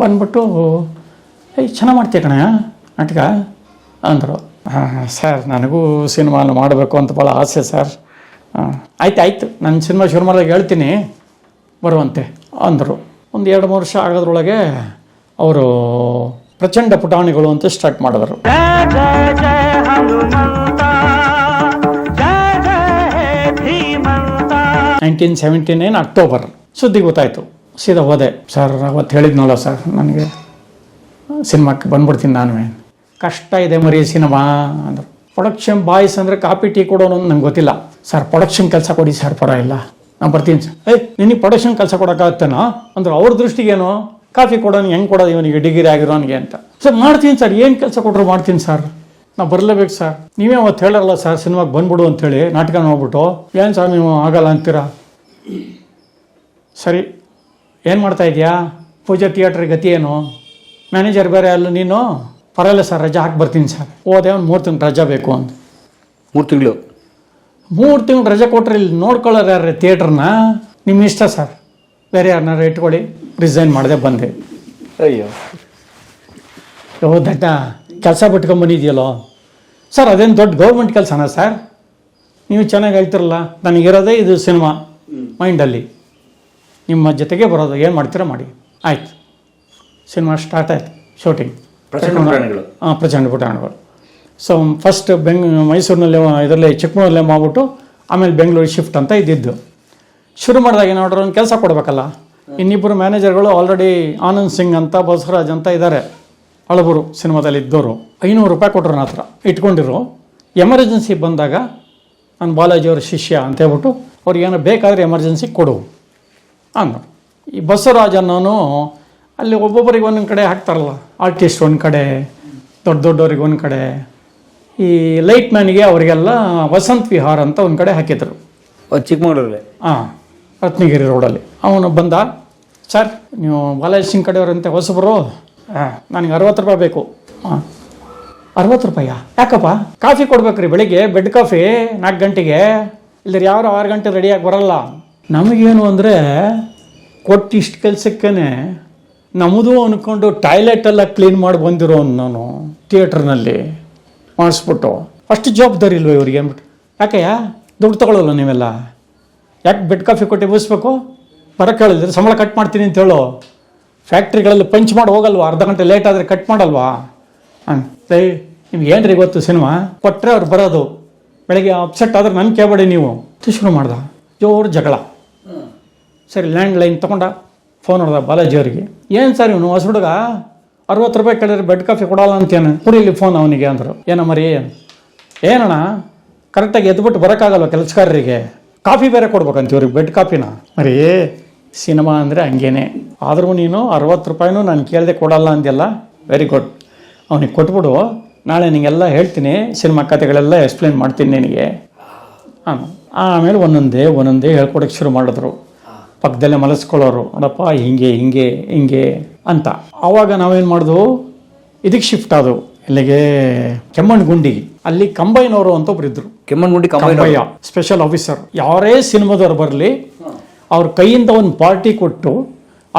ಬಂದ್ಬಿಟ್ಟು ಏಯ್ ಚೆನ್ನಾಗಿ ಮಾಡ್ತೀಯ ಕಣ ನಾಟಕ? ಅಂದರು. ಹಾಂ ಸರ್ ನನಗೂ ಸಿನಿಮಾ ಮಾಡಬೇಕು ಅಂತ ಭಾಳ ಆಸೆ ಸರ್. ಹಾಂ ಆಯ್ತು ಆಯ್ತು ನನ್ನ ಸಿನಿಮಾ ಶುರು ಮಾಡಿದಾಗ ಹೇಳ್ತೀನಿ ಬರುವಂತೆ ಅಂದರು. ಒಂದು ಎರಡು ಮೂರು ವರ್ಷ ಆಗೋದ್ರೊಳಗೆ ಅವರು ಪ್ರಚಂಡ ಪುಟಾಣಿಗಳು ಅಂತ ಸ್ಟಾರ್ಟ್ ಮಾಡಿದ್ರು. Nineteen seventy nine October. ಸುದ್ದಿ ಗೊತ್ತಾಯಿತು. ಸೀದಾ ಹೋದೆ. ಸರ್, ಅವತ್ತು ಹೇಳಿದ್ನಲ್ಲ ಸರ್, ನನಗೆ ಸಿನಿಮಾಕ್ಕೆ ಬಂದ್ಬಿಡ್ತೀನಿ ನಾನು. ಕಷ್ಟ ಇದೆ ಮರಿ ಸಿನಿಮಾ, ಅಂದರು. ಪ್ರೊಡಕ್ಷನ್ ಬಾಯ್ಸ್ ಅಂದರೆ ಕಾಪಿ ಟೀ ಕೊಡೋನು ನಂಗೆ ಗೊತ್ತಿಲ್ಲ. ಸರ್ ಪ್ರೊಡಕ್ಷನ್ ಕೆಲಸ ಕೊಡಿ ಸರ್, ಪರವಾಗಿಲ್ಲ. ನಾನು ಬರ್ತೀನಿ ಸರ್. ಏಯ್, ನಿನಗೆ ಪ್ರೊಡಕ್ಷನ್ ಕೆಲಸ ಕೊಡೋಕ್ಕಾಗತ್ತೇನೋ? ಅಂದ್ರೆ. ಅವ್ರ ದೃಷ್ಟಿಗೇನು? ಕಾಫಿ ಕೊಡೋನು, ಹೆಂಗೆ ಕೊಡೋದು, ಇವನಿಗೆ ಡಿಗ್ರಿ ಆಗಿರೋನಿಗೆ ಅಂತ. ಸರ್, ಮಾಡ್ತೀನಿ ಸರ್, ಏನು ಕೆಲಸ ಕೊಟ್ಟರು ಮಾಡ್ತೀನಿ ಸರ್. ನಾ ಬರಲೇಬೇಕು ಸರ್. ನೀವೇ ಅವತ್ತು ಹೇಳಲ್ಲ ಸರ್ ಸಿನಿಮಾಗೆ ಬಂದ್ಬಿಡು ಅಂತೇಳಿ. ನಾಟಕ ನೋಡ್ಬಿಟ್ಟು. ಏನು ಸರ್ ನೀವು ಆಗಲ್ಲ ಅಂತೀರಾ? ಸರಿ. ಏನು ಮಾಡ್ತಾ ಇದೆಯಾ? ಪೂಜಾ ಥಿಯೇಟ್ರ್ ಗತಿ ಏನು? ಮ್ಯಾನೇಜರ್ ಬೇರೆ ಅಲ್ಲ ನೀನು? ಪರವಾಗಿಲ್ಲ ಸರ್ ರಜಾ ಹಾಕಿ ಬರ್ತೀನಿ ಸರ್. ಹೋದೆ ಒಂದು ಮೂರು ತಿಂಗಳು ರಜಾ ಬೇಕು ಅಂತ. ಮೂರು ತಿಂಗಳು? ಮೂರು ತಿಂಗಳು ರಜೆ ಕೊಟ್ಟರೆ ಇಲ್ಲಿ ನೋಡ್ಕೊಳ್ಳೋರು ಯಾರು ಥಿಯೇಟ್ರನ್ನ ನಿಮ್ಮ ಇಷ್ಟ ಸರ್. ಬೇರೆ ಯಾರನ್ನಾರು ಇಟ್ಕೊಳ್ಳಿ. ರಿಸೈನ್ ಮಾಡದೆ ಬಂದೆ. ಅಯ್ಯೋ. ದಡ್ಡ. ಕೆಲಸ ಬಿಟ್ಕೊಂಬಂದಿದೆಯಲ್ಲೋ ಸರ್ ಅದೇನು ದೊಡ್ಡ ಗೌರ್ಮೆಂಟ್ ಕೆಲಸನ ಸರ್? ನೀವು ಚೆನ್ನಾಗಿ ಹೇಳ್ತಿರಲ್ಲ ನನಗಿರೋದೇ ಇದು ಸಿನಿಮಾ ಮೈಂಡಲ್ಲಿ ನಿಮ್ಮ ಜೊತೆಗೆ ಬರೋದು ಏನು ಮಾಡ್ತೀರಾ ಮಾಡಿ. ಆಯ್ತು. ಸಿನಿಮಾ ಸ್ಟಾರ್ಟ್ ಆಯ್ತು ಶೂಟಿಂಗ್ ಹಾಂ ಪ್ರಚಂಡ ಪುಟಾಣಗಳು. ಸೊ ಫಸ್ಟ್ ಬೆಂಗ್ ಮೈಸೂರಿನಲ್ಲೇ ಇದರಲ್ಲೇ ಚಿಕ್ಕಮಗಳೂರಲ್ಲೇ ಮಾಡ್ಬಿಟ್ಟು ಆಮೇಲೆ ಬೆಂಗಳೂರು ಶಿಫ್ಟ್ ಅಂತ ಇದ್ದಿದ್ದು. ಶುರು ಮಾಡಿದಾಗ ಏನು ಒಂದು ಕೆಲಸ ಕೊಡಬೇಕಲ್ಲ? ಇನ್ನಿಬ್ಬರು ಮ್ಯಾನೇಜರ್ಗಳು ಆಲ್ರೆಡಿ ಆನಂದ್ ಸಿಂಗ್ ಅಂತ ಬಸವರಾಜ್ ಅಂತ ಇದ್ದಾರೆ ಹಳಬರು ಸಿನಿಮಾದಲ್ಲಿ ಇದ್ದವರು ಐನೂರು ರೂಪಾಯಿ ಕೊಟ್ಟರು ನನ್ನ ಹತ್ರ ಇಟ್ಕೊಂಡಿರು ಎಮರ್ಜೆನ್ಸಿ ಬಂದಾಗ ನಾನು ಬಾಲಾಜಿಯವರ ಶಿಷ್ಯ ಅಂತ ಹೇಳ್ಬಿಟ್ಟು ಅವ್ರಿಗೆ ಏನೋ ಬೇಕಾದರೆ ಎಮರ್ಜೆನ್ಸಿ ಕೊಡು ಅಂದ ಈ ಬಸವರಾಜನೂ ಅಲ್ಲಿ ಒಬ್ಬೊಬ್ಬರಿಗೆ ಒಂದೊಂದು ಕಡೆ ಹಾಕ್ತಾರಲ್ಲ ಆರ್ಟಿಸ್ಟ್ ಒಂದು ಕಡೆ ದೊಡ್ಡ ದೊಡ್ಡವ್ರಿಗೆ ಒಂದು ಕಡೆ. ಈ ಲೈಟ್ ಮ್ಯಾನಿಗೆ ಅವರಿಗೆಲ್ಲ ವಸಂತ್ ವಿಹಾರ ಅಂತ ಒಂದು ಕಡೆ ಹಾಕಿದ್ರು. ಚಿಕ್ಕಮಗಳೂರಲ್ಲೇ ಹಾಂ ರತ್ನಗಿರಿ ರೋಡಲ್ಲಿ. ಅವನು ಬಂದ ಸರ್ ನೀವು ಬಾಲಾಜಿ ಸಿಂಗ್ ಕಡೆಯವರಂತೆ ಹೊಸಬರು ಹಾಂ ನನಗೆ ಅರವತ್ತು ರೂಪಾಯಿ ಬೇಕು. ಹಾಂ ಅರವತ್ತು ರೂಪಾಯಾ ಯಾಕಪ್ಪ? ಕಾಫಿ ಕೊಡ್ಬೇಕ್ರಿ, ಬೆಳಿಗ್ಗೆ ಬೆಡ್ ಕಾಫಿ ನಾಲ್ಕು ಗಂಟೆಗೆ. ಇಲ್ಲದ್ರೆ ಯಾರು ಆರು ಗಂಟೆ ರೆಡಿಯಾಗಿ ಬರಲ್ಲ. ನಮಗೇನು ಅಂದರೆ ಕೊಟ್ಟು ಇಷ್ಟು ಕೆಲಸಕ್ಕೇ ನಮ್ಮದು ಅಂದ್ಕೊಂಡು ಟಾಯ್ಲೆಟ್ ಎಲ್ಲ ಕ್ಲೀನ್ ಮಾಡಿ ಬಂದಿರೋ ನಾನು ಥಿಯೇಟ್ರ್ನಲ್ಲಿ ಮಾಡಿಸ್ಬಿಟ್ಟು. ಅಷ್ಟು ಜವಾಬ್ದಾರಿ ಇಲ್ವ ಇವ್ರಿಗೆ ಅಂದ್ಬಿಟ್ಟು. ಯಾಕಯ್ಯ? ದುಡ್ಡು ತಗೊಳ್ಳಲ್ಲ ನೀವೆಲ್ಲ. ಯಾಕೆ ಬೆಡ್ ಕಾಫಿ ಕೊಟ್ಟು ಎಬ್ಬಿಸ್ಬೇಕು? ಬರೋಕ್ಕೆ ಹೇಳಿದ್ರೆ ಸಂಬಳ ಕಟ್ ಮಾಡ್ತೀನಿ ಅಂತ ಹೇಳು. ಫ್ಯಾಕ್ಟ್ರಿಗಳಲ್ಲಿ ಪಂಚ್ ಮಾಡಿ ಹೋಗಲ್ವಾ? ಅರ್ಧ ಗಂಟೆ ಲೇಟ್ ಆದರೆ ಕಟ್ ಮಾಡಲ್ವಾ? ಹಾಂ ಸೇ ನಿಮ್ಗೆ ಏನ್ರಿ ಗೊತ್ತು ಸಿನಿಮಾ? ಕೊಟ್ಟರೆ ಅವ್ರು ಬರೋದು. ಬೆಳಗ್ಗೆ ಅಪ್ಸೆಟ್ ಆದ್ರೆ ನನ್ನ ಕೇಳಬೇಡಿ ನೀವು. ಅಂತ ಶುರು ಮಾಡ್ದ. ಜೋರು ಜಗಳ. ಸರಿ ಲ್ಯಾಂಡ್ ಲೈನ್ ತೊಗೊಂಡ. ಫೋನ್ ಹೊಡೆದ ಬಾಲಾಜಿ ಅವರಿಗೆ. ಏನು ಸರ್ ಇವನು? ಹೊಸ ಹುಡುಗ? ಅರವತ್ತು ರೂಪಾಯಿ ಕೇಳಿದ್ರೆ ಬೆಡ್ ಕಾಫಿ ಕೊಡಲ್ಲ ಅಂತೇನು. ಕುಡಿಯಲಿ ಫೋನ್ ಅವನಿಗೆ ಅಂದರು. ಏನೋ ಮರಿ ಏನಣ್ಣ? ಕರೆಕ್ಟಾಗಿ ಎದ್ಬಿಟ್ಟು ಬರೋಕ್ಕಾಗಲ್ವ ಕೆಲಸಗಾರರಿಗೆ? ಕಾಫಿ ಬೇರೆ ಕೊಡ್ಬೇಕಂತ ಇವ್ರಿಗೆ ಬೆಡ್ ಕಾಫಿನ ಮರಿ. ಸಿನಿಮಾ ಅಂದರೆ ಹಂಗೇನೆ. ಆದರೂ ನೀನು ಅರವತ್ತು ರೂಪಾಯಿನೂ ನಾನು ಕೇಳದೆ ಕೊಡಲ್ಲ ಅಂದೆಲ್ಲ ವೆರಿ ಗುಡ್ ಅವನಿಗೆ ಕೊಟ್ಬಿಡು. ನಾಳೆ ನಿಂಗೆಲ್ಲ ಹೇಳ್ತೀನಿ. ಸಿನಿಮಾ ಕಥೆಗಳೆಲ್ಲ ಎಕ್ಸ್ಪ್ಲೇನ್ ಮಾಡ್ತೀನಿ ನಿನಗೆ. ಹಾಂ. ಆಮೇಲೆ ಒಂದೊಂದೇ ಒಂದೊಂದೇ ಹೇಳ್ಕೊಡಕ್ಕೆ ಶುರು ಮಾಡಿದ್ರು. ಪಕ್ಕದಲ್ಲೇ ಮಲಸ್ಕೊಳ್ಳೋರು ಅಡಪ್ಪ ಹಿಂಗೆ ಹಿಂಗೆ ಹಿಂಗೆ ಅಂತ. ಆವಾಗ ನಾವೇನು ಮಾಡಿದ್ವು ಇದಕ್ಕೆ ಶಿಫ್ಟ್ ಆದವು. ಇಲ್ಲಿಗೆ ಕೆಮ್ಮಣ್ಣಗುಂಡಿ. ಅಲ್ಲಿ ಕಂಬೈನವರು ಅಂತ ಒಬ್ರು ಇದ್ರು ಕೆಮ್ಮಣ್ಣಗುಂಡಿ ಕಂಬೈನ್ ಕಂಬಯ್ಯ ಸ್ಪೆಷಲ್ ಆಫೀಸರ್ ಯಾರೇ ಸಿನಿಮಾದವ್ರು ಬರಲಿ ಅವ್ರ ಕೈಯಿಂದ ಒಂದು ಪಾರ್ಟಿ ಕೊಟ್ಟು